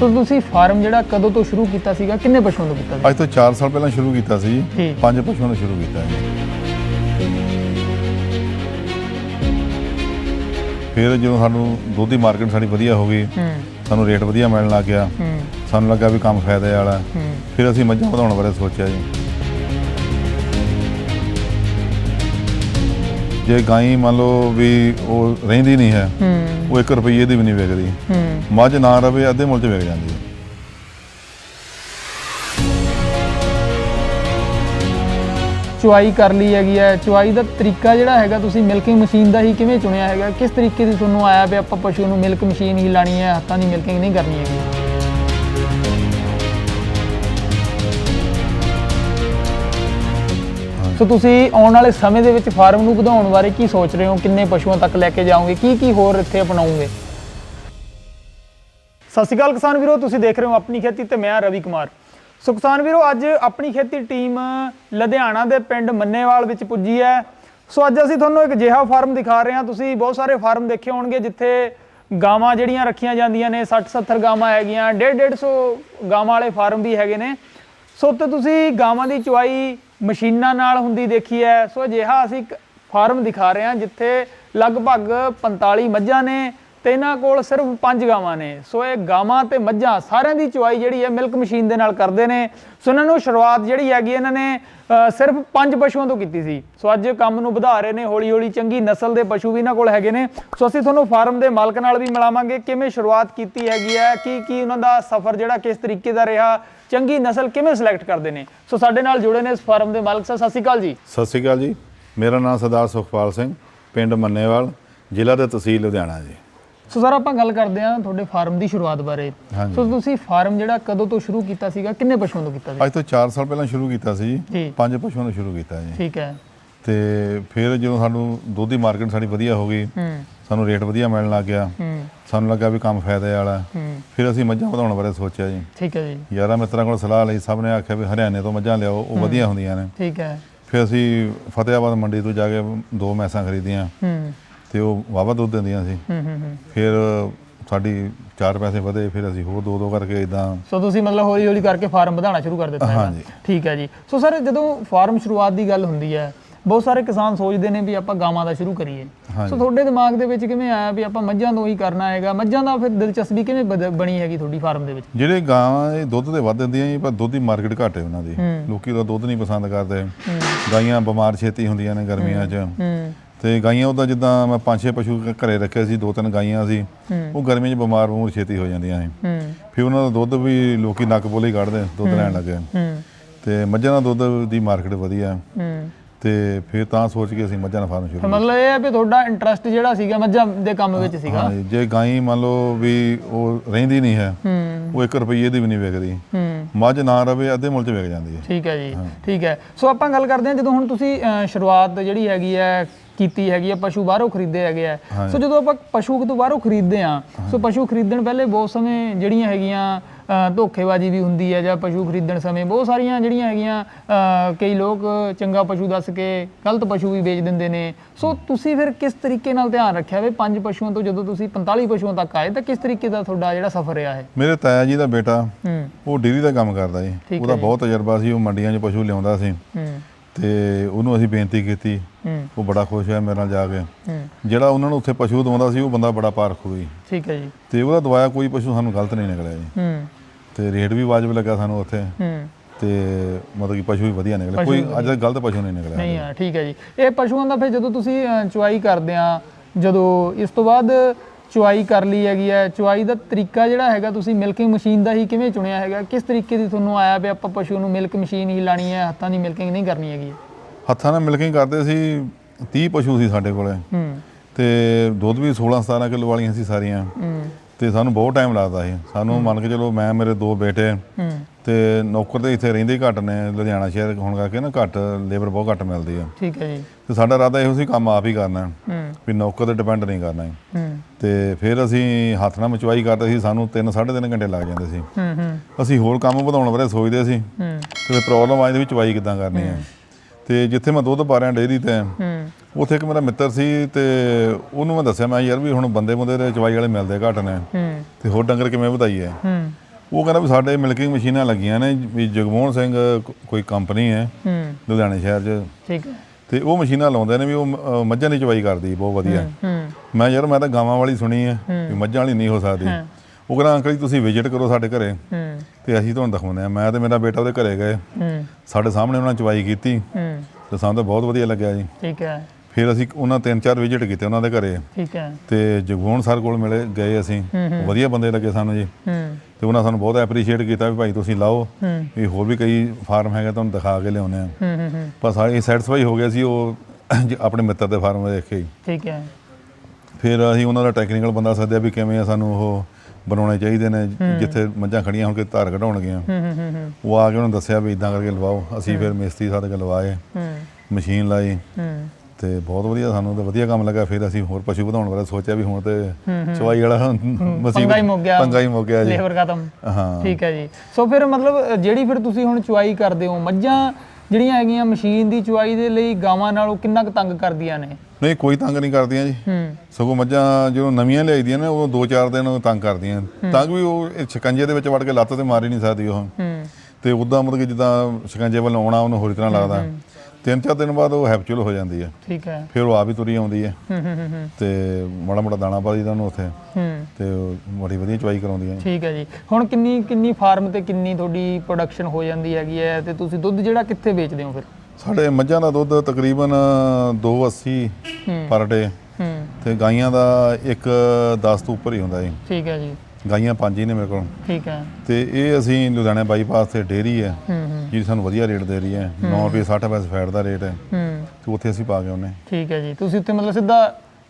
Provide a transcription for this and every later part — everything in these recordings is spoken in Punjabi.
ਸੋ ਤੁਸੀਂ ਫਾਰਮ ਜਿਹੜਾ ਕਦੋਂ ਤੋਂ ਸ਼ੁਰੂ ਕੀਤਾ ਸੀਗਾ? ਕਿੰਨੇ ਪਸ਼ੂਆਂ ਤੋਂ ਕੀਤਾ ਸੀ? ਅੱਜ ਤੋਂ 4 ਸਾਲ ਪਹਿਲਾਂ ਸ਼ੁਰੂ ਕੀਤਾ ਸੀ। ਜੀ। ਪੰਜ ਪਸ਼ੂਆਂ ਤੋਂ ਸ਼ੁਰੂ ਕੀਤਾ ਜੀ। ਫਿਰ ਜਦੋਂ ਸਾਨੂੰ ਦੁੱਧ ਦੀ ਮਾਰਕੀਟ ਸਾਡੀ ਵਧੀਆ ਹੋ ਗਈ ਹੂੰ। ਸਾਨੂੰ ਰੇਟ ਵਧੀਆ ਮਿਲਣ ਲੱਗ ਗਿਆ। ਹੂੰ। ਸਾਨੂੰ ਲੱਗਾ ਵੀ ਕੰਮ ਫਾਇਦੇ ਵਾਲਾ ਹੂੰ। ਫਿਰ ਅਸੀਂ ਮੱਝਾਂ ਵਧਾਉਣ ਬਾਰੇ ਸੋਚਿਆ ਜੀ। ਜੇ ਗਾਈ ਮੰਨ ਲਓ ਵੀ ਉਹ ਰਹਿੰਦੀ ਨਹੀਂ ਹੈ ਉਹ 1 ਰੁਪਏ ਦੀ ਵੀ ਨਹੀਂ ਵਿਕਦੀ ਮੱਝ ਨਾ ਰਵੇ ਅੱਧੇ ਮੁੱਲ 'ਚ ਵਿਕ ਜਾਂਦੀ ਹੈ। ਚੁਆਈ ਕਰ ਲਈ ਹੈਗੀ ਹੈ। ਚੁਆਈ ਦਾ ਤਰੀਕਾ ਜਿਹੜਾ ਹੈਗਾ ਤੁਸੀਂ ਮਿਲਕਿੰਗ ਮਸ਼ੀਨ ਦਾ ਹੀ ਕਿਵੇਂ ਚੁਣਿਆ ਹੈਗਾ? ਕਿਸ ਤਰੀਕੇ ਦੀ ਤੁਹਾਨੂੰ ਆਇਆ ਵੀ ਆਪਾਂ ਪਸ਼ੂ ਨੂੰ ਮਿਲਕ ਮਸ਼ੀਨ ਹੀ ਲਾਣੀ ਹੈ ਹੱਥਾਂ ਦੀ ਮਿਲਕਿੰਗ ਨਹੀਂ ਕਰਨੀ ਹੈਗੀ? ਸੋ ਤੁਸੀਂ ਆਉਣ ਵਾਲੇ ਸਮੇਂ ਦੇ ਵਿੱਚ ਫਾਰਮ ਨੂੰ ਵਧਾਉਣ ਬਾਰੇ ਕੀ ਸੋਚ ਰਹੇ ਹੋ? ਕਿੰਨੇ ਪਸ਼ੂਆਂ ਤੱਕ ਲੈ ਕੇ ਜਾਓਗੇ? ਕੀ ਕੀ ਹੋਰ ਇੱਥੇ ਅਪਣਾਓਗੇ? ਸਤਿ ਸ਼੍ਰੀ ਅਕਾਲ ਕਿਸਾਨ ਵੀਰੋ, ਤੁਸੀਂ ਦੇਖ ਰਹੇ ਹੋ ਆਪਣੀ ਖੇਤੀ ਤੇ ਮੈਂ ਰਵੀ ਕੁਮਾਰ। ਸੋ ਕਿਸਾਨ ਵੀਰੋ, ਅੱਜ ਆਪਣੀ ਖੇਤੀ ਟੀਮ ਲੁਧਿਆਣਾ ਦੇ ਪਿੰਡ ਮੰਨੇਵਾਲ ਵਿੱਚ ਪੁੱਜੀ ਹੈ। ਸੋ ਅੱਜ ਅਸੀਂ ਤੁਹਾਨੂੰ ਇੱਕ ਅਜਿਹਾ ਫਾਰਮ ਦਿਖਾ ਰਹੇ ਹਾਂ। ਤੁਸੀਂ ਬਹੁਤ ਸਾਰੇ ਫਾਰਮ ਦੇਖੇ ਹੋਣਗੇ ਜਿੱਥੇ ਗਾਵਾਂ ਜਿਹੜੀਆਂ ਰੱਖੀਆਂ ਜਾਂਦੀਆਂ ਨੇ 60 70 ਗਾਵਾਂ ਹੈਗੀਆਂ 1.5 150 ਗਾਵਾਂ ਵਾਲੇ ਫਾਰਮ ਵੀ ਹੈਗੇ ਨੇ। ਸੋ ਤੇ ਤੁਸੀਂ ਗਾਵਾਂ ਦੀ ਚੁਆਈ ਮਸ਼ੀਨਾਂ ਨਾਲ ਹੁੰਦੀ ਦੇਖੀ ਹੈ। ਸੋ ਅਜਿਹਾ ਅਸੀਂ ਇੱਕ ਫਾਰਮ ਦਿਖਾ ਰਹੇ ਹਾਂ, ਜਿੱਥੇ ਲਗਭਗ 45 ਮੱਝਾਂ ਨੇ ਤੇ ਇਹਨਾਂ ਕੋਲ ਸਿਰਫ ਪੰਜ ਗਾਵਾਂ ਨੇ। ਸੋ ਇਹ ਗਾਵਾਂ ਤੇ ਮੱਝਾਂ ਸਾਰਿਆਂ ਦੀ ਚੁਆਈ ਜਿਹੜੀ ਹੈ ਮਿਲਕ ਮਸ਼ੀਨ ਦੇ ਨਾਲ ਕਰਦੇ ਨੇ। ਸੋ ਇਹਨਾਂ ਨੂੰ ਸ਼ੁਰੂਆਤ ਜਿਹੜੀ ਹੈਗੀ ਇਹਨਾਂ ਨੇ ਸਿਰਫ ਪੰਜ ਪਸ਼ੂਆਂ ਤੋਂ ਕੀਤੀ ਸੀ। ਸੋ ਅੱਜ ਕੰਮ ਨੂੰ ਵਧਾ ਰਹੇ ਨੇ ਹੌਲੀ ਹੌਲੀ ਚੰਗੀ ਨਸਲ ਦੇ ਪਸ਼ੂ ਵੀ ਇਹਨਾਂ ਕੋਲ ਹੈਗੇ ਨੇ। ਸੋ ਅਸੀਂ ਤੁਹਾਨੂੰ ਫਾਰਮ ਦੇ ਮਾਲਕ ਨਾਲ ਵੀ ਮਿਲਾਵਾਂਗੇ ਕਿਵੇਂ ਸ਼ੁਰੂਆਤ ਕੀਤੀ ਹੈਗੀ ਹੈ ਕੀ ਕੀ ਉਹਨਾਂ ਦਾ ਸਫ਼ਰ ਜਿਹੜਾ ਕਿਸ ਤਰੀਕੇ ਦਾ ਰਿਹਾ, ਚੰਗੀ ਨਸਲ ਕਿਵੇਂ ਸਿਲੈਕਟ ਕਰਦੇ ਨੇ। ਸੋ ਸਾਡੇ ਨਾਲ ਜੁੜੇ ਨੇ ਇਸ ਫਾਰਮ ਦੇ ਮਾਲਕ ਸਾਹਿਬ ਸਤਿ ਸ਼੍ਰੀ ਅਕਾਲ ਜੀ। ਸਤਿ ਸ਼੍ਰੀ ਅਕਾਲ ਜੀ। ਮੇਰਾ ਨਾਮ ਸਰਦਾਰ ਸੁਖਪਾਲ ਸਿੰਘ, ਪਿੰਡ ਮੰਨੇਵਾਲ, ਜ਼ਿਲ੍ਹਾ ਤੇ ਤਹਿਸੀਲ ਲੁਧਿਆਣਾ ਜੀ। ਸੋ ਸਰ ਆਪਾਂ ਗੱਲ ਕਰਦੇ ਹਾਂ ਤੁਹਾਡੇ ਫਾਰਮ ਦੀ ਸ਼ੁਰੂਆਤ ਬਾਰੇ। ਹਾਂਜੀ। ਸੋ ਤੁਸੀਂ ਫਾਰਮ ਜਿਹੜਾ ਕਦੋਂ ਤੋਂ ਸ਼ੁਰੂ ਕੀਤਾ ਸੀਗਾ? ਕਿੰਨੇ ਪਸ਼ੂਆਂ ਤੋਂ ਕੀਤਾ ਸੀ ਅੱਜ ਤੋਂ 4 ਸਾਲ ਪਹਿਲਾਂ ਸ਼ੁਰੂ ਕੀਤਾ ਸੀ। ਜੀ। ਜੀ ਪੰਜ ਪਸ਼ੂਆਂ ਤੋਂ ਸ਼ੁਰੂ ਕੀਤਾ ਜੀ। ਠੀਕ ਹੈ। ਤੇ ਫਿਰ ਜਦੋਂ ਸਾਨੂੰ ਦੁੱਧ ਦੀ ਮਾਰਕੀਟ ਸਾਡੀ ਵਧੀਆ ਹੋ ਗਈ ਹੂੰ। ਸਾਨੂੰ ਰੇਟ ਵਧੀਆ ਮਿਲਣ ਲੱਗ ਗਿਆ। ਹੂੰ। ਸਾਨੂੰ ਲੱਗਾ ਵੀ ਕੰਮ ਫਾਇਦੇ ਵਾਲਾ। ਹੂੰ। ਫਿਰ ਅਸੀਂ ਮੱਝਾਂ ਵਧਾਉਣ ਬਾਰੇ ਸੋਚਿਆ ਜੀ। ਠੀਕ ਹੈ ਜੀ। ਯਾਰਾਂ ਮਿੱਤਰਾਂ ਕੋਲ ਸਲਾਹ ਲਈ ਸਭ ਨੇ ਆਖਿਆ ਵੀ ਹਰਿਆਣੇ ਤੋਂ ਮੱਝਾਂ ਲਿਆਓ ਉਹ ਵਧੀਆ ਹੁੰਦੀਆਂ ਨੇ। ਠੀਕ ਹੈ। ਫਿਰ ਅਸੀਂ ਫਤਿਆਬਾਦ ਮੰਡੀ ਤੋਂ ਜਾ ਕੇ ਦੋ ਮੈਸਾਂ ਖਰੀਦੀਆਂ। ਹੂੰ। ਤੇ ਉਹ ਵਾਵਾ ਦੁੱਧ ਦਿੰਦੀਆਂ ਸੀ। ਹੂੰ ਹੂੰ ਹੂੰ। ਫਿਰ ਸਾਡੀ ਚਾਰ ਪੈਸੇ ਵਧੇ ਫਿਰ ਅਸੀਂ ਹੋਰ ਦੋ ਦੋ ਕਰਕੇ ਇਦਾਂ ਸੋ ਤੁਸੀਂ ਮਤਲਬ ਹੌਲੀ ਹੌਲੀ ਕਰਕੇ ਫਾਰਮ ਵਧਾਉਣਾ ਸ਼ੁਰੂ ਕਰ ਦਿੱਤਾ ਹਾਂਜੀ। ਠੀਕ ਹੈ ਜੀ। ਸੋ ਸਰ ਜਦੋਂ ਫਾਰਮ ਸ਼ੁਰੂਆਤ ਦੀ ਗੱਲ ਹੁੰਦੀ ਹੈ ਬਹੁਤ ਸਾਰੇ ਕਿਸਾਨ ਸੋਚਦੇ ਨੇ ਵੀ ਆਪਾਂ ਗਾਵਾਂ ਦਾ ਸ਼ੁਰੂ ਕਰੀਏ। ਸੋ ਤੁਹਾਡੇ ਦਿਮਾਗ ਦੇ ਵਿੱਚ ਕਿਵੇਂ ਆਇਆ ਵੀ ਆਪਾਂ ਮੱਝਾਂ ਤੋਂ ਹੀ ਕਰਨਾ ਹੈਗਾ? ਮੱਝਾਂ ਦਾ ਫਿਰ ਦਿਲਚਸਪੀ ਕਿਵੇਂ ਬਦ- ਬਣੀ ਹੈਗੀ ਤੁਹਾਡੀ ਫਾਰਮ ਦੇ ਵਿੱਚ? ਜਿਹੜੇ ਗਾਵਾਂ ਇਹ ਦੁੱਧ ਤੇ ਵੱਧ ਦਿੰਦੀਆਂ ਜੀ ਪਰ ਦੁੱਧ ਦੀ ਮਾਰਕੀਟ ਘੱਟ ਹੈ ਉਹਨਾਂ ਦੀ। ਲੋਕੀ ਤਾਂ ਦੁੱਧ ਨਹੀਂ ਪਸੰਦ ਕਰਦੇ। ਗਾਈਆਂ ਬਿਮਾਰ ਛੇਤੀ ਹੁੰਦੀਆਂ ਨੇ ਗਰਮੀਆਂ 'ਚ। ਹੂੰ। ਤੇ ਗਾਈਆਂ ਉਹਦਾ ਜਿੱਦਾਂ ਮੈਂ ਪੰਜ ਛੇ ਪਸ਼ੂ ਘ- ਘਰੇ ਰੱਖੇ ਸੀ ਦੋ ਤਿੰਨ ਗਾਈਆਂ ਸੀ। ਉਹ ਗਰਮੀ 'ਚ ਬਿਮਾਰ ਬਮੂਰ ਛੇਤੀ ਹੋ ਜਾਂਦੀਆਂ ਸੀ। ਹੂੰ। ਫਿਰ ਉਹਨਾਂ ਦਾ ਦੁੱਧ ਵੀ ਲੋਕੀ ਨੱਕ ਬੋਲੇ ਹੀ ਕੱਢਦੇ ਦੁੱਧ ਲੈਣ ਲੱਗੇ। ਹੂੰ। ਤੇ ਮੱਝਾਂ ਦਾ ਦੁੱਧ ਦੀ ਮਾਰਕੀਟ ਵਧੀਆ। ਹੈ। ਹੂੰ। ਤੇ ਫਿਰ ਤਾਂ ਸੋਚ ਕੇ ਅਸੀਂ ਮੱਝਾਂ ਦਾ ਫਾਰਮ ਸ਼ੁਰੂ ਫਿਰ ਮਤਲਬ ਇਹ ਹੈ ਵੀ ਤੁਹਾਡਾ ਇੰਟਰਸਟ ਜਿਹੜਾ ਸੀਗਾ ਮੱਝਾਂ ਦੇ ਕੰਮ ਵਿੱਚ ਸੀਗਾ। ਹਾਂ ਜੇ ਗਾਈ ਮੰਨ ਲਓ ਵੀ ਉਹ ਰਹਿੰਦੀ ਨਹੀਂ ਹੈ ਉਹ 1 ਰੁਪਏ ਦੀ ਵੀ ਨਹੀਂ ਵਿਕਦੀ। ਮੱਝ ਨਾ ਰਵੇ ਅੱਧੇ ਮੁੱਲ 'ਚ ਵਿਕ ਜਾਂਦੀ ਹੈ। ਠੀਕ ਹੈ ਜੀ ਠੀਕ ਹੈ। ਸੋ ਆਪਾਂ ਗੱਲ ਕਰਦੇ ਹਾਂ ਜਦੋਂ ਹੁਣ ਤੁਸੀਂ ਸ਼ੁਰੂਆਤ ਜਿਹੜੀ ਹੈਗੀ ਹੈ ਕੀਤੀ ਹੈਗੀ ਹੈ ਪਸ਼ੂ ਬਾਹਰੋਂ ਖਰੀਦੇ ਹੈਗੇ ਆ। ਸੋ ਜਦੋਂ ਆਪਾਂ ਪਸ਼ੂ ਕਿਤੋਂ ਬਾਹਰੋਂ ਖਰੀਦਦੇ ਆ ਸੋ ਪਸ਼ੂ ਖਰੀਦਣ ਪਹਿਲੇ ਬਹੁਤ ਸਮੇਂ ਜਿਹੜੀਆਂ ਹੈਗੀਆਂ ਧੋਖੇਬਾਜ਼ੀ ਵੀ ਹੁੰਦੀ ਹੈ ਜਾਂ ਪਸ਼ੂ ਖਰੀਦਣ ਸਮੇਂ ਬਹੁਤ ਸਾਰੀਆਂ ਜਿਹੜੀਆਂ ਹੈਗੀਆਂ ਕਈ ਲੋਕ ਚੰਗਾ ਪਸ਼ੂ ਦੱਸ ਕੇ ਗਲਤ ਪਸ਼ੂ ਵੀ ਵੇਚ ਦਿੰਦੇ ਨੇ। ਸੋ ਤੁਸੀਂ ਫਿਰ ਕਿਸ ਤਰੀਕੇ ਨਾਲ ਧਿਆਨ ਰੱਖਿਆ ਵੀ ਪੰਜ ਪਸ਼ੂਆਂ ਤੋਂ ਜਦੋਂ ਤੁਸੀਂ 45 ਪਸ਼ੂਆਂ ਤੱਕ ਆਏ ਤਾਂ ਕਿਸ ਤਰੀਕੇ ਦਾ ਤੁਹਾਡਾ ਜਿਹੜਾ ਸਫ਼ਰ ਰਿਹਾ ਹੈ ਮੇਰੇ ਤਾਇਆ ਜੀ ਦਾ ਬੇਟਾ ਉਹ ਡੇਅਰੀ ਦਾ ਕੰਮ ਕਰਦਾ ਜੀ। ਉਹਦਾ ਬਹੁਤ ਤਜਰਬਾ ਸੀ ਉਹ ਮੰਡੀਆਂ 'ਚ ਪਸ਼ੂ ਲਿਆਉਂਦਾ ਸੀ। ਹੂੰ। ਤੇ ਉਹਨੂੰ ਅਸੀਂ ਬੇਨਤੀ ਕੀਤੀ। ਉਹ ਬੜਾ ਖੁਸ਼ ਹੋਇਆ ਮੇਰੇ ਨਾਲ ਜਾ ਕੇ। ਜਿਹੜਾ ਉਹਨਾਂ ਨੂੰ ਉੱਥੇ ਪਸ਼ੂ ਦਵਾਉਂਦਾ ਸੀ ਉਹ ਬੰਦਾ ਬੜਾ ਪਾਰਖ ਹੋਈ ਠੀਕ ਹੈ ਜੀ। ਤੇ ਉਹਦਾ ਦਵਾਇਆ ਕੋਈ ਪਸ਼ੂ ਸਾਨੂੰ ਗਲਤ ਨਹੀਂ ਨਿਕਲਿਆ ਜੀ। ਤੇ ਰੇਟ ਵੀ ਵਾਜਬ ਲੱਗਾ ਸਾਨੂੰ ਉੱਥੇ। ਤੇ ਮਤਲਬ ਕਿ ਪਸ਼ੂ ਵੀ ਵਧੀਆ ਨਿਕਲੇ। ਕੋਈ ਅੱਜ ਤੱਕ ਗਲਤ ਪਸ਼ੂ ਨਹੀਂ ਨਿਕਲਿਆ ਨਹੀਂ ਆ ਠੀਕ ਹੈ ਜੀ। ਇਹ ਪਸ਼ੂਆਂ ਦਾ ਫਿਰ ਜਦੋਂ ਤੁਸੀਂ ਚੁਆਈ ਕਰਦੇ ਆ ਜਦੋਂ ਇਸ ਤੋਂ ਬਾਅਦ ਚੁਆਈ ਕਰ ਲਈ ਹੈਗੀ ਹੈ। ਚੁਆਈ ਦਾ ਤਰੀਕਾ ਜਿਹੜਾ ਹੈਗਾ ਤੁਸੀਂ ਮਿਲਕਿੰਗ ਮਸ਼ੀਨ ਦਾ ਹੀ ਕਿਵੇਂ ਚੁਣਿਆ ਹੈਗਾ? ਕਿਸ ਤਰੀਕੇ ਦੀ ਤੁਹਾਨੂੰ ਆਇਆ ਵੀ ਆਪਾਂ ਪਸ਼ੂ ਨੂੰ ਮਿਲਕ ਮਸ਼ੀਨ ਹੀ ਲਾਣੀ ਹੈ ਹੱਥਾਂ ਦੀ ਮਿਲਕਿੰਗ ਨਹੀਂ ਕਰਨੀ ਹੈਗੀ? ਹੱਥਾਂ ਨਾਲ ਮਿਲਕਿੰਗ ਕਰਦੇ ਸੀ 30 ਪਸ਼ੂ ਸੀ ਸਾਡੇ ਕੋਲੇ। ਹੂੰ। ਤੇ ਦੁੱਧ ਵੀ 16 17 ਕਿਲੋ ਵਾਲੀਆਂ ਸੀ ਸਾਰੀਆਂ। ਹੂੰ। ਤੇ ਸਾਨੂੰ ਬਹੁਤ ਟਾਈਮ ਲੱਗਦਾ ਸੀ। ਸਾਨੂੰ ਮੰਨ ਕੇ ਚਲੋ ਮੈਂ ਮੇਰੇ ਦੋ ਬੇਟੇ ਤੇ ਨੌਕਰ ਤੇ ਇੱਥੇ ਰਹਿੰਦੇ ਘੱਟ ਨੇ। ਲੁਧਿਆਣਾ ਸ਼ਹਿਰ ਹੋਣ ਕਰਕੇ ਨਾ ਘੱਟ ਲੇਬਰ ਬਹੁਤ ਘੱਟ ਮਿਲਦੀ ਆ। ਠੀਕ ਹੈ ਜੀ। ਤੇ ਸਾਡਾ ਇਰਾਦਾ ਇਹੋ ਸੀ ਕੰਮ ਆਪ ਹੀ ਕਰਨਾ। ਵੀ ਨੌਕਰ ਤੇ ਡਿਪੈਂਡ ਨਹੀਂ ਕਰਨਾ ਹੂੰ। ਤੇ ਫਿਰ ਅਸੀਂ ਹੱਥ ਨਾਲ ਮਚਵਾਈ ਕਰਦੇ ਸੀ। ਸਾਨੂੰ 3 3.5 ਘੰਟੇ ਲੱਗ ਜਾਂਦੇ ਸੀ। ਹੂੰ ਹੂੰ। ਅਸੀਂ ਹੋਰ ਕੰਮ ਵਧਾਉਣ ਬਾਰੇ ਸੋਚਦੇ ਸੀ। ਹੂੰ। ਤੇ ਪ੍ਰੋਬਲਮ ਆਈ ਵੀ ਚਵਾਈ ਕਿੱਦਾਂ ਕਰਨੀ ਹੈ। ਤੇ ਜਿੱਥੇ ਮੈਂ ਦੁੱਧ ਪਾ ਰਿਹਾ ਡੇਅਰੀ ਤੇ ਹੂੰ। ਉੱਥੇ ਇੱਕ ਮੇਰਾ ਮਿੱਤਰ ਸੀ ਤੇ ਉਹਨੂੰ ਮੈਂ ਦੱਸਿਆ ਮੈਂ ਯਾਰ ਵੀ ਹੁਣ ਬੰਦੇ ਬੰਦੇ ਦੇ ਚਵਾਈ ਵਾਲੇ ਮਿਲਦੇ ਘੱਟ ਨੇ। ਤੇ ਹੋਰ ਡੰਗਰ ਕਿਵੇਂ ਵਧਾਈਏ? ਹੂੰ। ਉਹ ਕਹਿੰਦਾ ਵੀ ਸਾਡੇ ਮਿਲਕਿੰਗ ਮਸ਼ੀਨਾਂ ਲੱਗੀਆਂ ਨੇ ਵੀ ਜਗਮੋਹਨ ਸਿੰਘ ਕੋਈ ਕੰਪਨੀ ਹੈ ਲੁਧਿਆਣੇ ਸ਼ਹਿਰ 'ਚ। ਠੀਕ ਤੇ ਉਹ ਮਸ਼ੀਨਾਂ ਲਾਉਂਦੇ ਨੇ ਵੀ ਉਹ ਮੱਝਾਂ ਦੀ ਚਵਾਈ ਕਰਦੀ ਬਹੁਤ ਵਧੀਆ। ਮੈਂ ਯਾਰ ਮੈਂ ਤਾਂ ਗਾਵਾਂ ਵਾਲੀ ਸੁਣੀ ਹੈ ਵੀ ਮੱਝਾਂ ਵਾਲੀ ਨਹੀਂ ਹੋ ਸਕਦੀ। ਉਹ ਕਹਿੰਦਾ ਅੰਕਲ ਜੀ ਤੁਸੀਂ ਵਿਜ਼ਿਟ ਕਰੋ ਸਾਡੇ ਘਰੇ ਹੂੰ। ਤੇ ਅਸੀਂ ਤੁਹਾਨੂੰ ਦਿਖਾਉਂਦੇ ਆ ਮੈਂ ਤੇ ਮੇਰਾ ਬੇਟਾ ਉਹਦੇ ਘਰੇ ਗਏ। ਹੂੰ। ਸਾਡੇ ਸਾਹਮਣੇ ਉਹਨਾਂ ਚਵਾਈ ਕੀਤੀ। ਹੂੰ। ਤੇ ਸਾਨੂੰ ਤਾਂ ਬਹੁਤ ਵਧੀਆ ਲੱਗਿਆ ਜੀ। ਠੀਕ ਹੈ। ਫਿਰ ਅਸੀਂ ਉਹਨਾਂ ਤਿੰਨ ਚਾਰ ਵਿਜ਼ਿਟ ਕੀਤੇ ਉਹਨਾਂ ਦੇ ਘਰੇ। ਠੀਕ ਹੈ। ਤੇ ਜਗਮੋਹਨ ਸਰ ਕੋਲ ਮਿਲੇ ਗਏ ਅਸੀਂ। ਵਧੀਆ ਬੰਦੇ ਲੱਗੇ ਸਾਨੂੰ ਜੀ। ਹੂੰ। ਤੇ ਉਹਨਾਂ ਸਾਨੂੰ ਬਹੁਤ ਐਪਰੀਸ਼ੀਏਟ ਕੀਤਾ ਵੀ ਭਾਈ ਤੁਸੀਂ ਲਾਓ। ਵੀ ਹੋਰ ਵੀ ਕਈ ਫਾਰਮ ਹੈਗੇ ਤੁਹਾਨੂੰ ਦਿਖਾ ਕੇ ਲਿਆਉਂਦੇ ਆ ਹੂੰ ਹੂੰ ਹੂੰ। ਪਰ ਸਾਰੇ ਸੈਟੀਸਫਾਈ ਹੋ ਗਏ ਸੀ ਉਹ ਆਪਣੇ ਮਿੱਤਰ ਦੇ ਫਾਰਮ ਦੇਖ ਕੇ ਠੀਕ ਹੈ। ਫਿਰ ਅਸੀਂ ਉਹਨਾਂ ਦਾ ਟੈਕਨੀਕਲ ਬੰਦਾ ਸੱਦਿਆ ਵੀ ਕਿਵੇਂ ਆ ਸਾਨੂੰ ਉਹ ਬਣਾਉਣੇ ਚਾਹੀਦੇ ਨੇ ਜਿੱਥੇ ਮੱਝਾਂ ਖੜੀਆਂ ਹੁਣ ਕੇ ਧਾਰ ਹੂੰ ਹੂੰ ਉਹ ਆ ਕੇ ਉਹਨਾਂ ਦੱਸਿਆ ਵੀ ਇਦਾਂ ਕਰਕੇ ਲਵਾਓ। ਅਸੀਂ ਫਿਰ ਮਿਸਤਰੀ ਸਾਡੇ ਕੋਲ ਲਵਾਏ ਮਸ਼ੀਨ ਲਾਈ। ਤੇ ਬਹੁਤ ਵਧੀਆ ਸਾਨੂੰ ਤਾਂ ਵਧੀਆ ਕੰਮ ਲੱਗਾ। ਫਿਰ ਅਸੀਂ ਹੋਰ ਪਸ਼ੂ ਵਧਾਉਣ ਬਾਰੇ ਸੋਚਿਆ ਵੀ ਹੁਣ ਤੇ ਚਵਾਈ ਵਾਲਾ ਮਸੀਬਤ ਪੰਗਾ ਹੀ ਮੁੱਕ ਗਿਆ। ਪੰਗਾ ਹੀ ਮੁੱਕ ਗਿਆ ਜੀ। ਲੇਬਰ ਖਤਮ। ਹਾਂ। ਠੀਕ ਹੈ ਜੀ। ਸੋ ਫਿਰ ਮਤਲਬ ਜਿਹੜੀ ਫਿਰ ਤੁਸੀਂ ਹੁਣ ਚੁਆਈ ਕਰਦੇ ਹੋ ਮੱਝਾਂ ਜਿਹੜੀਆਂ ਹੈਗੀਆਂ ਮਸ਼ੀਨ ਦੀ ਚੁਆਈ ਦੇ ਲਈ ਗਾਵਾਂ ਨਾਲੋਂ ਕਿੰਨਾ ਕੁ ਤੰਗ ਕਰਦੀਆਂ ਨੇ? ਨਹੀਂ ਕੋਈ ਤੰਗ ਨਹੀਂ ਕਰਦੀਆਂ ਜੀ। ਸਗੋਂ ਮੱਝਾਂ ਜਦੋਂ ਨਵੀਆਂ ਲਿਆਈਦੀਆਂ ਨੇ ਉਹ ਦੋ ਚਾਰ ਦਿਨ ਉਹ ਤੰਗ ਕਰਦੀਆਂ ਤੰਗ ਵੀ ਉਹ ਸ਼ਿਕੰਜੇ ਦੇ ਵਿੱਚ ਵੜ ਕੇ ਲੱਤ ਤੇ ਮਾਰ ਹੀ ਨਹੀਂ ਸਕਦੀ ਉਹ। ਤੇ ਉਦਾਂ ਮਤਲਬ ਕਿ ਜਿੱਦਾਂ ਸ਼ਿਕੰਜੇ ਵੱਲ ਆਉਣਾ ਉਹਨੂੰ ਹੋਰੀ ਤਰ੍ਹਾਂ ਲੱਗਦਾ। ਤਿੰਨ ਚਾਰ ਦਿਨ ਬਾਅਦ ਉਹ ਹੈਪਚੁਅਲ ਹੋ ਜਾਂਦੀ ਹੈ ਠੀਕ ਹੈ। ਫਿਰ ਉਹ ਆਪ ਹੀ ਤੁਰੀ ਆਉਂਦੀ ਹੈ ਹੂੰ ਹੂੰ ਹੂੰ ਹੂੰ। ਤੇ ਮਾੜਾ ਮਾੜਾ ਦਾਣਾ ਪਾ ਦਈਦਾ ਉਹਨੂੰ ਉੱਥੇ। ਹੂੰ। ਤੇ ਬੜੀ ਵਧੀਆ ਚਵਾਈ ਕਰਾਉਂਦੀ ਹੈ ਠੀਕ ਹੈ ਜੀ। ਹੁਣ ਕਿੰਨੀ ਕਿੰਨੀ ਫਾਰਮ ਤੇ ਕਿੰਨੀ ਤੁਹਾਡੀ ਪ੍ਰੋਡਕਸ਼ਨ ਹੋ ਜਾਂਦੀ ਹੈਗੀ ਹੈ? ਤੇ ਤੁਸੀਂ ਦੁੱਧ ਜਿਹੜਾ ਕਿੱਥੇ ਵੇਚਦੇ ਹੋ ਫਿਰ? ਸਾਡੇ ਮੱਝਾਂ ਦਾ ਦੁੱਧ ਤਕਰੀਬਨ 280 ਹੂੰ। ਪਰ ਡੇ। ਤੇ ਗਾਈਆਂ ਦਾ ਇੱਕ 10 ਤੋਂ ਉੱਪਰ ਹੀ ਹੁੰਦਾ ਜੀ ਠੀਕ ਹੈ ਜੀ। ਗਾਈਆਂ ਪੰਜ ਹੀ ਨੇ ਮੇਰੇ ਕੋਲ। ਠੀਕ ਹੈ। ਤੇ ਇਹ ਅਸੀਂ ਲੁਧਿਆਣਾ ਬਾਈਪਾਸ ਤੇ ਡੇਅਰੀ ਹੈ। ਜਿਹੜੀ ਸਾਨੂੰ ਵਧੀਆ ਰੇਟ ਦੇ ਰਹੀ ਹੈ। 9 ਰੁਪਏ 60 ਪੈਸੇ ਫੈਟ ਦਾ ਰੇਟ ਹੈ। ਹੂੰ। ਤੇ ਉੱਥੇ ਅਸੀਂ ਪਾ ਕੇ ਆਉਨੇ ਠੀਕ ਹੈ ਜੀ। ਤੁਸੀਂ ਉੱਥੇ ਮਤਲਬ ਸਿੱਧਾ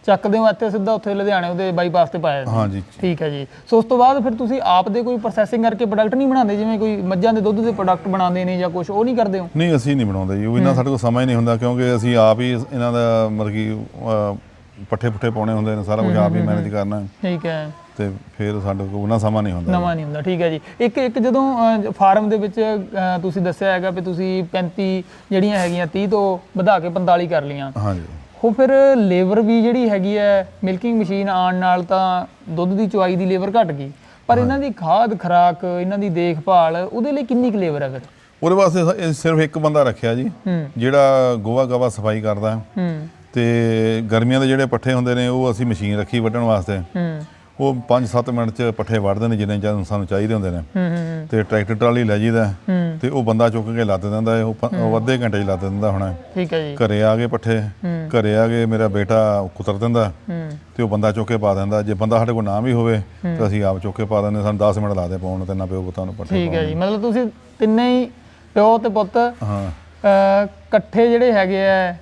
ਚੱਕਦੇ ਹੋ ਇੱਥੇ ਸਿੱਧਾ ਉੱਥੇ ਲੁਧਿਆਣੇ ਉਹਦੇ ਬਾਈਪਾਸ ਤੇ ਪਾਇਆ ਜੀ। ਹਾਂਜੀ। ਠੀਕ ਹੈ ਜੀ। ਸੋ ਉਸ ਤੋਂ ਬਾਅਦ ਫਿਰ ਤੁਸੀਂ ਆਪ ਦੇ ਕੋਈ ਪ੍ਰੋਸੈਸਿੰਗ ਕਰਕੇ ਪ੍ਰੋਡਕਟ ਨਹੀਂ ਬਣਾਉਂਦੇ ਜਿਵੇਂ ਕੋਈ ਮੱਝਾਂ ਦੇ ਦੁੱਧ ਦੇ ਪ੍ਰੋਡਕਟ ਬਣਾਉਂਦੇ ਨੇ ਜਾਂ ਕੁਝ ਉਹ ਨਹੀਂ ਕਰਦੇ ਹੋ? ਨਹੀਂ ਅਸੀਂ ਨਹੀਂ ਬਣਾਉਂਦੇ ਜੀ। ਉਹ ਇਹਨਾਂ ਸਾਡੇ ਕੋਲ ਸਮਾਂ ਹੀ ਨਹੀਂ ਹੁੰਦਾ ਕਿਉਂਕਿ ਅਸੀਂ ਆਪ ਹੀ ਇਹਨਾਂ ਦਾ ਮਤਲਬ ਕਿ ਅਹ, ਪੱਠੇ ਪੁੱਠੇ ਪਾਉਣੇ ਹੁੰਦੇ ਨੇ ਸਾਰਾ ਕੁਝ ਆਪ ਹੀ ਮੈਨੇਜ ਕਰਨਾ। ਠੀਕ ਹੈ। ਤੇ ਫਿਰ ਸਾਡੇ ਕੋਲ ਉਹਨਾਂ ਸਮਾਂ ਨਹੀਂ ਹੁੰਦਾ ਨਵਾਂ ਨਹੀਂ ਹੁੰਦਾ ਠੀਕ ਹੈ ਜੀ। ਇੱਕ ਇੱਕ ਜਦੋਂ ਫਾਰਮ ਦੇ ਵਿੱਚ ਅਹ, ਤੁਸੀਂ ਦੱਸਿਆ ਹੈਗਾ ਵੀ ਤੁਸੀਂ 35 ਜਿਹੜੀਆਂ ਹੈਗੀਆਂ 30 ਤੋਂ ਵਧਾ ਕੇ 45 ਕਰ ਲੀਆਂ ਹਾਂਜੀ। ਉਹ ਫਿਰ ਲੇਬਰ ਵੀ ਜਿਹੜੀ ਹੈਗੀ ਹੈ ਮਿਲਕਿੰਗ ਮਸ਼ੀਨ ਆਉਣ ਨਾਲ ਤਾਂ ਦੁੱਧ ਦੀ ਚੁਆਈ ਦੀ ਲੇਬਰ ਘਟ ਗਈ। ਪਰ ਇਹਨਾਂ ਦੀ ਖਾਦ ਖਰਾਕ ਇਹਨਾਂ ਦੀ ਦੇਖਭਾਲ ਉਹਦੇ ਲਈ ਕਿੰਨੀ ਕੁ ਲੇਬਰ ਹੈ ਫਿਰ? ਉਹਦੇ ਵਾਸਤੇ ਸਿਰਫ ਇੱਕ ਬੰਦਾ ਰੱਖਿਆ ਜੀ ਜਿਹੜਾ ਗੋਵਾ ਗਵਾ ਸਫ਼ਾਈ ਕਰਦਾ। ਹੂੰ। ਤੇ ਗਰਮੀਆਂ ਦੇ ਜਿਹੜੇ ਪੱਠੇ ਹੁੰਦੇ ਨੇ ਉਹ ਅਸੀਂ ਮਸ਼ੀਨ ਰੱਖੀ ਵੱਢਣ ਵਾਸਤੇ। ਹੂੰ। ਉਹ 5-7 ਮਿੰਟ ਚ ਪੱਠੇ ਵੱਢਦੇ ਨੇ ਜਿੰਨੇ ਚਾਹ ਸਾਨੂੰ ਚਾਹੀਦੇ ਹੁੰਦੇ ਨੇ। ਤੇ ਟਰੈਕਟਰ ਟਰਾਲੀ ਲੈ ਜੀਦਾ ਤੇ ਉਹ ਬੰਦਾ ਚੁੱਕ ਕੇ ਲੱਦ ਦਿੰਦਾ ਉਹ ਅੱਧੇ ਘੰਟੇ ਚ ਲੱਦ ਦਿੰਦਾ ਹੁਣ ਠੀਕ ਹੈ ਜੀ। ਘਰੇ ਆ ਗਏ ਪੱਠੇ ਘਰੇ ਆ ਗਏ ਮੇਰਾ ਬੇਟਾ ਕੁਤਰ ਦਿੰਦਾ ਤੇ ਉਹ ਬੰਦਾ ਚੁੱਕ ਕੇ ਪਾ ਦਿੰਦਾ ਜੇ ਬੰਦਾ ਸਾਡੇ ਕੋਲ ਨਾ ਵੀ ਹੋਵੇ ਤਾਂ ਅਸੀਂ ਆਪ ਚੁੱਕ ਕੇ ਪਾ ਦਿੰਦੇ ਸਾਨੂੰ 10 ਮਿੰਟ ਲਾਦੇ ਪਾਉਣ ਤੇ ਨਾ ਪਿਓ ਪੁੱਤਾਂ ਨੂੰ ਪੱਠੇ ਠੀਕ ਹੈ ਜੀ। ਮਤਲਬ ਤੁਸੀਂ ਤਿੰਨੇ ਹੀ ਪਿਓ ਤੇ ਪੁੱਤ ਹਾਂ। ਇਕੱਠੇ ਜਿਹੜੇ ਹੈਗੇ ਆ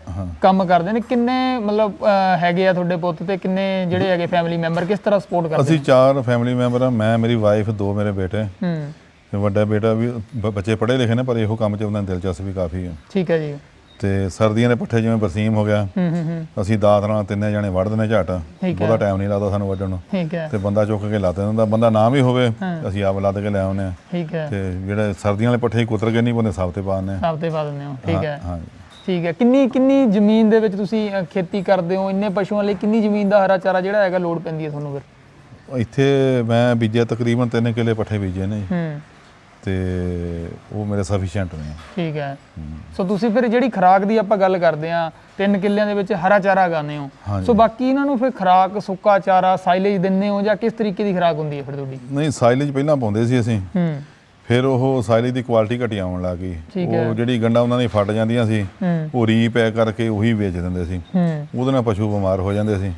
ਕੰਮ ਕਰਦੇ ਨੇ ਕਿੰਨੇ ਮਤਲਬ ਹੈਗੇ ਆ ਤੁਹਾਡੇ ਪੁੱਤ ਤੇ? ਕਿੰਨੇ ਜਿਹੜੇ ਹੈਗੇ ਫੈਮਿਲੀ ਮੈਂਬਰ ਕਿਸ ਤਰ੍ਹਾਂ ਸਪੋਰਟ ਕਰਦੇ ਅਸੀਂ ਚਾਰ ਫੈਮਿਲੀ ਮੈਂਬਰ ਆ ਮੈਂ ਮੇਰੀ ਵਾਈਫ ਦੋ ਮੇਰੇ ਬੇਟੇ। ਹੂੰ। ਵੱਡਾ ਬੇਟਾ ਵੀ ਬੱਚੇ ਪੜ੍ਹੇ ਲਿਖੇ ਨੇ ਪਰ ਇਹੋ ਕੰਮ 'ਚ ਉਹਨਾਂ ਦੀ ਦਿਲਚਸਪੀ ਕਾਫੀ ਹੈ ਠੀਕ ਹੈ ਜੀ। ਤੇ ਸਰਦੀਆਂ ਦੇ ਪੱਠੇ ਜਿਵੇਂ ਬਰਸੀਮ ਹੋ ਗਿਆ ਹੂੰ ਹੂੰ ਹੂੰ। ਅਸੀਂ ਦਾਤ ਨਾਲ ਤਿੰਨੇ ਜਣੇ ਵੱਢ ਦਿੰਦੇ ਝਟ। ਠੀਕ ਹੈ। ਬਹੁਤਾ ਟਾਈਮ ਨਹੀਂ ਲੱਗਦਾ ਸਾਨੂੰ ਵੱਢਣ ਨੂੰ। ਠੀਕ ਹੈ। ਤੇ ਬੰਦਾ ਚੁੱਕ ਕੇ ਲਾ ਦਿੰਦਾ। ਬੰਦਾ ਨਾ ਵੀ ਹੋਵੇ ਅਸੀਂ ਆਪ ਲੱਦ ਕੇ ਲੈ ਆਉਂਦੇ ਆ ਠੀਕ ਹੈ। ਤੇ ਜਿਹੜੇ ਸਰਦੀਆਂ ਵਾਲੇ ਪੱਠੇ ਕੁਤਰ ਕੇ ਨਹੀਂ ਬੰਦੇ ਸਾਫ਼ ਤੇ ਪਾ ਦਿੰਦੇ ਆ। ਸਭ ਤੇ ਪਾ ਦਿੰਦੇ ਹੋ। ਠੀਕ ਹੈ ਹਾਂ। ਠੀਕ ਹੈ। ਕਿੰਨੀ ਕਿੰਨੀ ਜ਼ਮੀਨ ਦੇ ਵਿੱਚ ਤੁਸੀਂ ਖੇਤੀ ਕਰਦੇ ਹੋ? ਇੰਨੇ ਪਸ਼ੂਆਂ ਲਈ ਕਿੰਨੀ ਜ਼ਮੀਨ ਦਾ ਹਰਾ ਚਾਰਾ ਜਿਹੜਾ ਹੈਗਾ ਲੋਡ ਪੈਂਦੀ ਹੈ ਤੁਹਾਨੂੰ ਫਿਰ? ਇੱਥੇ ਮੈਂ ਬੀਜਿਆ ਤਕਰੀਬਨ 3 ਕਿੱਲੇ ਪੱਠੇ ਬੀਜੇ ਨੇ ਜੀ। ਹੂੰ। ਤੇ ਉਹ ਮੇਰੇ ਸਫੀਸ਼ੀਐਂਟ ਨੇ। ਠੀਕ ਹੈ। ਸੋ ਤੁਸੀਂ ਫਿਰ ਜਿਹੜੀ ਖਰਾਕ ਦੀ ਆਪਾਂ ਗੱਲ ਕਰਦੇ ਆ ਤਿੰਨ ਕਿੱਲਿਆਂ ਦੇ ਵਿੱਚ ਹਰਾ ਚਾਰਾ ਗਾਉਂਦੇ ਹੋ। ਸੋ ਬਾਕੀ ਇਹਨਾਂ ਨੂੰ ਫਿਰ ਖਰਾਕ ਸੁੱਕਾ ਚਾਰਾ ਸਾਈਲੇਜ ਦਿੰਦੇ ਹੋ ਜਾਂ ਕਿਸ ਤਰੀਕੇ ਦੀ ਖਰਾਕ ਹੁੰਦੀ ਹੈ ਫਿਰ ਤੁਹਾਡੀ? ਨਹੀਂ ਸਾਈਲੇਜ ਪਹਿਲਾਂ ਪਾਉਂਦੇ ਸੀ ਅਸੀਂ। ਹੂੰ। ਫਿਰ ਉਹ ਸਾਈਲੇਜ ਦੀ ਕੁਆਲਿਟੀ ਘਟੀ ਆਉਣ ਲੱਗ ਗਈ। ਉਹ ਜਿਹੜੀ ਗੰਡਾ ਉਹਨਾਂ ਦੀ ਫਟ ਜਾਂਦੀਆਂ ਸੀ ਉਹ ਰੀਪੈਕ ਕਰਕੇ ਉਹੀ ਵੇਚ ਦਿੰਦੇ ਸੀ। ਉਹਦੇ ਨਾਲ ਪਸ਼ੂ ਬਿਮਾਰ ਹੋ ਜਾਂਦੇ ਸੀ।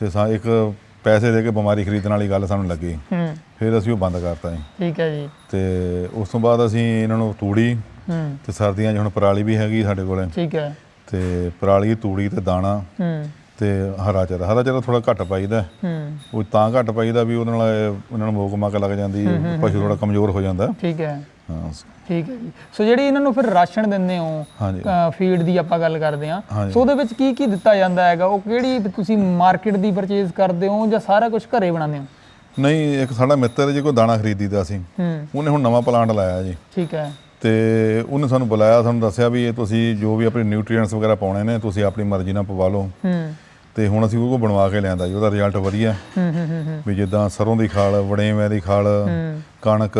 ਤੇ ਸਾ ਇੱਕ ਪੈਸੇ ਦੇ ਕੇ ਬਿਮਾਰੀ ਖਰੀਦਣ ਵਾਲੀ ਗੱਲ ਸਾਨੂੰ ਲੱਗੀ। ਹੂੰ। ਫਿਰ ਅਸੀਂ ਉਹ ਬੰਦ ਕਰਤਾ ਜੀ। ਠੀਕ ਹੈ ਜੀ। ਤੇ ਉਸ ਤੋਂ ਬਾਅਦ ਅਸੀਂ ਇਹਨਾਂ ਨੂੰ ਤੂੜੀ ਹੂੰ। ਤੇ ਸਰਦੀਆਂ 'ਚ ਹੁਣ ਪਰਾਲੀ ਵੀ ਹੈਗੀ ਸਾਡੇ ਕੋਲੇ। ਠੀਕ ਹੈ। ਤੇ ਪਰਾਲੀ ਤੂੜੀ ਤੇ ਦਾਣਾ ਹੂੰ। ਤੇ ਹਰਾ ਚਾਰਾ। ਹਰਾ ਚਾਰਾ ਥੋੜਾ ਘੱਟ ਪਾਈਦਾ। ਹੂੰ। ਉਹ ਤਾਂ ਘੱਟ ਪਾਈਦਾ ਵੀ ਉਹਦੇ ਨਾਲ ਇਹ- ਉਹਨਾਂ ਨੂੰ ਮੋਕ ਮੱਕ ਲੱਗ ਜਾਂਦੀ ਪਸ਼ੂ ਥੋੜਾ ਕਮਜ਼ੋਰ ਹੋ ਜਾਂਦਾ। ਠੀਕ ਹੈ। ਹਾਂ। ਠੀਕ ਹੈ ਜੀ। ਸੋ ਜਿਹੜੀ ਇਹਨਾਂ ਨੂੰ ਫਿਰ ਰਾਸ਼ਨ ਦਿੰਦੇ ਹੋ ਹਾਂਜੀ। ਫੀਡ ਦੀ ਆਪਾਂ ਗੱਲ ਕਰਦੇ ਹਾਂਜੀ। ਸੋ ਉਹਦੇ ਵਿੱਚ ਕੀ ਕੀ ਦਿੱਤਾ ਜਾਂਦਾ ਹੈਗਾ? ਉਹ ਕਿਹੜੀ ਤੁਸੀਂ ਮਾਰਕੀਟ ਦੀ ਪਰਚੇਜ਼ ਕਰਦੇ ਹੋ ਜਾਂ ਸਾਰਾ ਕੁਝ ਘਰੇ ਬਣਾਉਂਦੇ ਹੋ? ਨਹੀਂ ਇੱਕ ਸਾਡਾ ਮਿੱਤਰ ਜੀ ਕੋਈ ਦਾਣਾ ਖਰੀਦੀਦਾ ਸੀ। ਹੂੰ। ਉਹਨੇ ਹੁਣ ਨਵਾਂ ਪਲਾਂਟ ਲਾਇਆ ਜੀ। ਠੀਕ ਹੈ। ਤੇ ਉਹਨੇ ਸਾਨੂੰ ਬੁਲਾਇਆ ਸਾਨੂੰ ਦੱਸਿਆ ਵੀ ਇਹ ਤੁਸੀਂ ਜੋ ਵੀ ਆਪਣੇ ਨਿਊਟ੍ਰੀਐਂਟਸ ਵਗੈਰਾ ਪਾਉਣੇ ਨੇ ਤੁਸੀਂ ਆਪਣੀ ਮਰਜ਼ੀ ਨਾਲ ਪਵਾ ਲਓ। ਹੂੰ। ਤੇ ਹੁਣ ਅਸੀਂ ਉਹ ਕੋ ਬਣਵਾ ਕੇ ਲਿਆਂਦਾ ਜੀ ਉਹਦਾ ਰਿਜ਼ਲਟ ਵਧੀਆ। ਹੂੰ ਹੂੰ ਹੂੰ ਹੂੰ। ਵੀ ਜਿੱਦਾਂ ਸਰੋਂ ਦੀ ਖਾਲ ਵੜੇਵੇਂ ਦੀ ਖਾਲ ਕਣਕ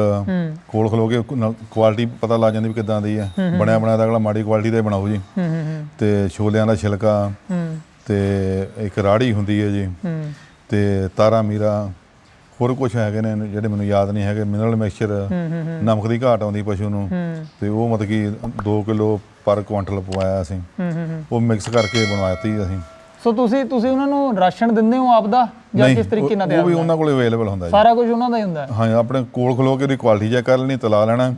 ਕੋਲ ਖਲੋ ਕੇ ਕੁਆਲਿਟੀ ਪਤਾ ਲੱਗ ਜਾਂਦੀ ਵੀ ਕਿੱਦਾਂ ਦੀ ਹੈ ਬਣਿਆ ਬਣਾਇਆ ਤਾਂ ਅਗਲਾ ਮਾੜੀ ਕੁਆਲਿਟੀ ਦਾ ਹੀ ਬਣਾਓ ਜੀ। ਹੂੰ ਹੂੰ ਹੂੰ। ਤੇ ਛੋਲਿਆਂ ਦਾ ਛਿਲਕਾ ਹੂੰ। ਤੇ ਇੱਕ ਰਾੜੀ ਹੁੰਦੀ ਹੈ ਜੀ। ਹੂੰ। ਤੇ ਤਾਰਾ ਮੀਰਾ ਹੋਰ ਕੁਝ ਹੈਗੇ ਨੇ ਜਿਹੜੇ ਮੈਨੂੰ ਯਾਦ ਨਹੀਂ ਹੈਗੇ। ਮਿਨਰਲ ਮਿਕਸਚਰ ਨਮਕ ਦੀ ਘਾਟ ਆਉਂਦੀ ਪਸ਼ੂ ਨੂੰ। ਤੇ ਉਹ ਮਤਲਬ ਕਿ 2 ਕਿਲੋ ਪਰ ਕੁਆਂਟਲ ਪਵਾਇਆ ਅਸੀਂ। ਉਹ ਮਿਕਸ ਕਰਕੇ ਬਣਵਾਤੀ ਅਸੀਂ। ਸੋ ਤੁਸੀਂ ਤੁਸੀਂ ਉਹਨਾਂ ਨੂੰ ਰਾਸ਼ਨ ਦਿੰਦੇ ਹੋ ਆਪਦਾ? ਜਾਂ ਕਿਸ ਤਰੀਕੇ ਨਾਲ ਉਹ- ਉਹ ਵੀ ਉਹਨਾਂ ਕੋਲ ਅਵੇਲੇਬਲ ਹੁੰਦਾ ਜੀ। ਸਾਰਾ ਕੁਝ ਉਹਨਾਂ ਦਾ ਹੀ ਹੁੰਦਾ ਹੈ? ਹਾਂ ਆਪਣੇ ਕੋਲ ਖਲੋ ਕੇ ਉਹਦੀ ਕੁਆਲਿਟੀ ਚੈੱਕ ਕਰ ਲੈਣੀ ਤਲਾ ਲੈਣਾ।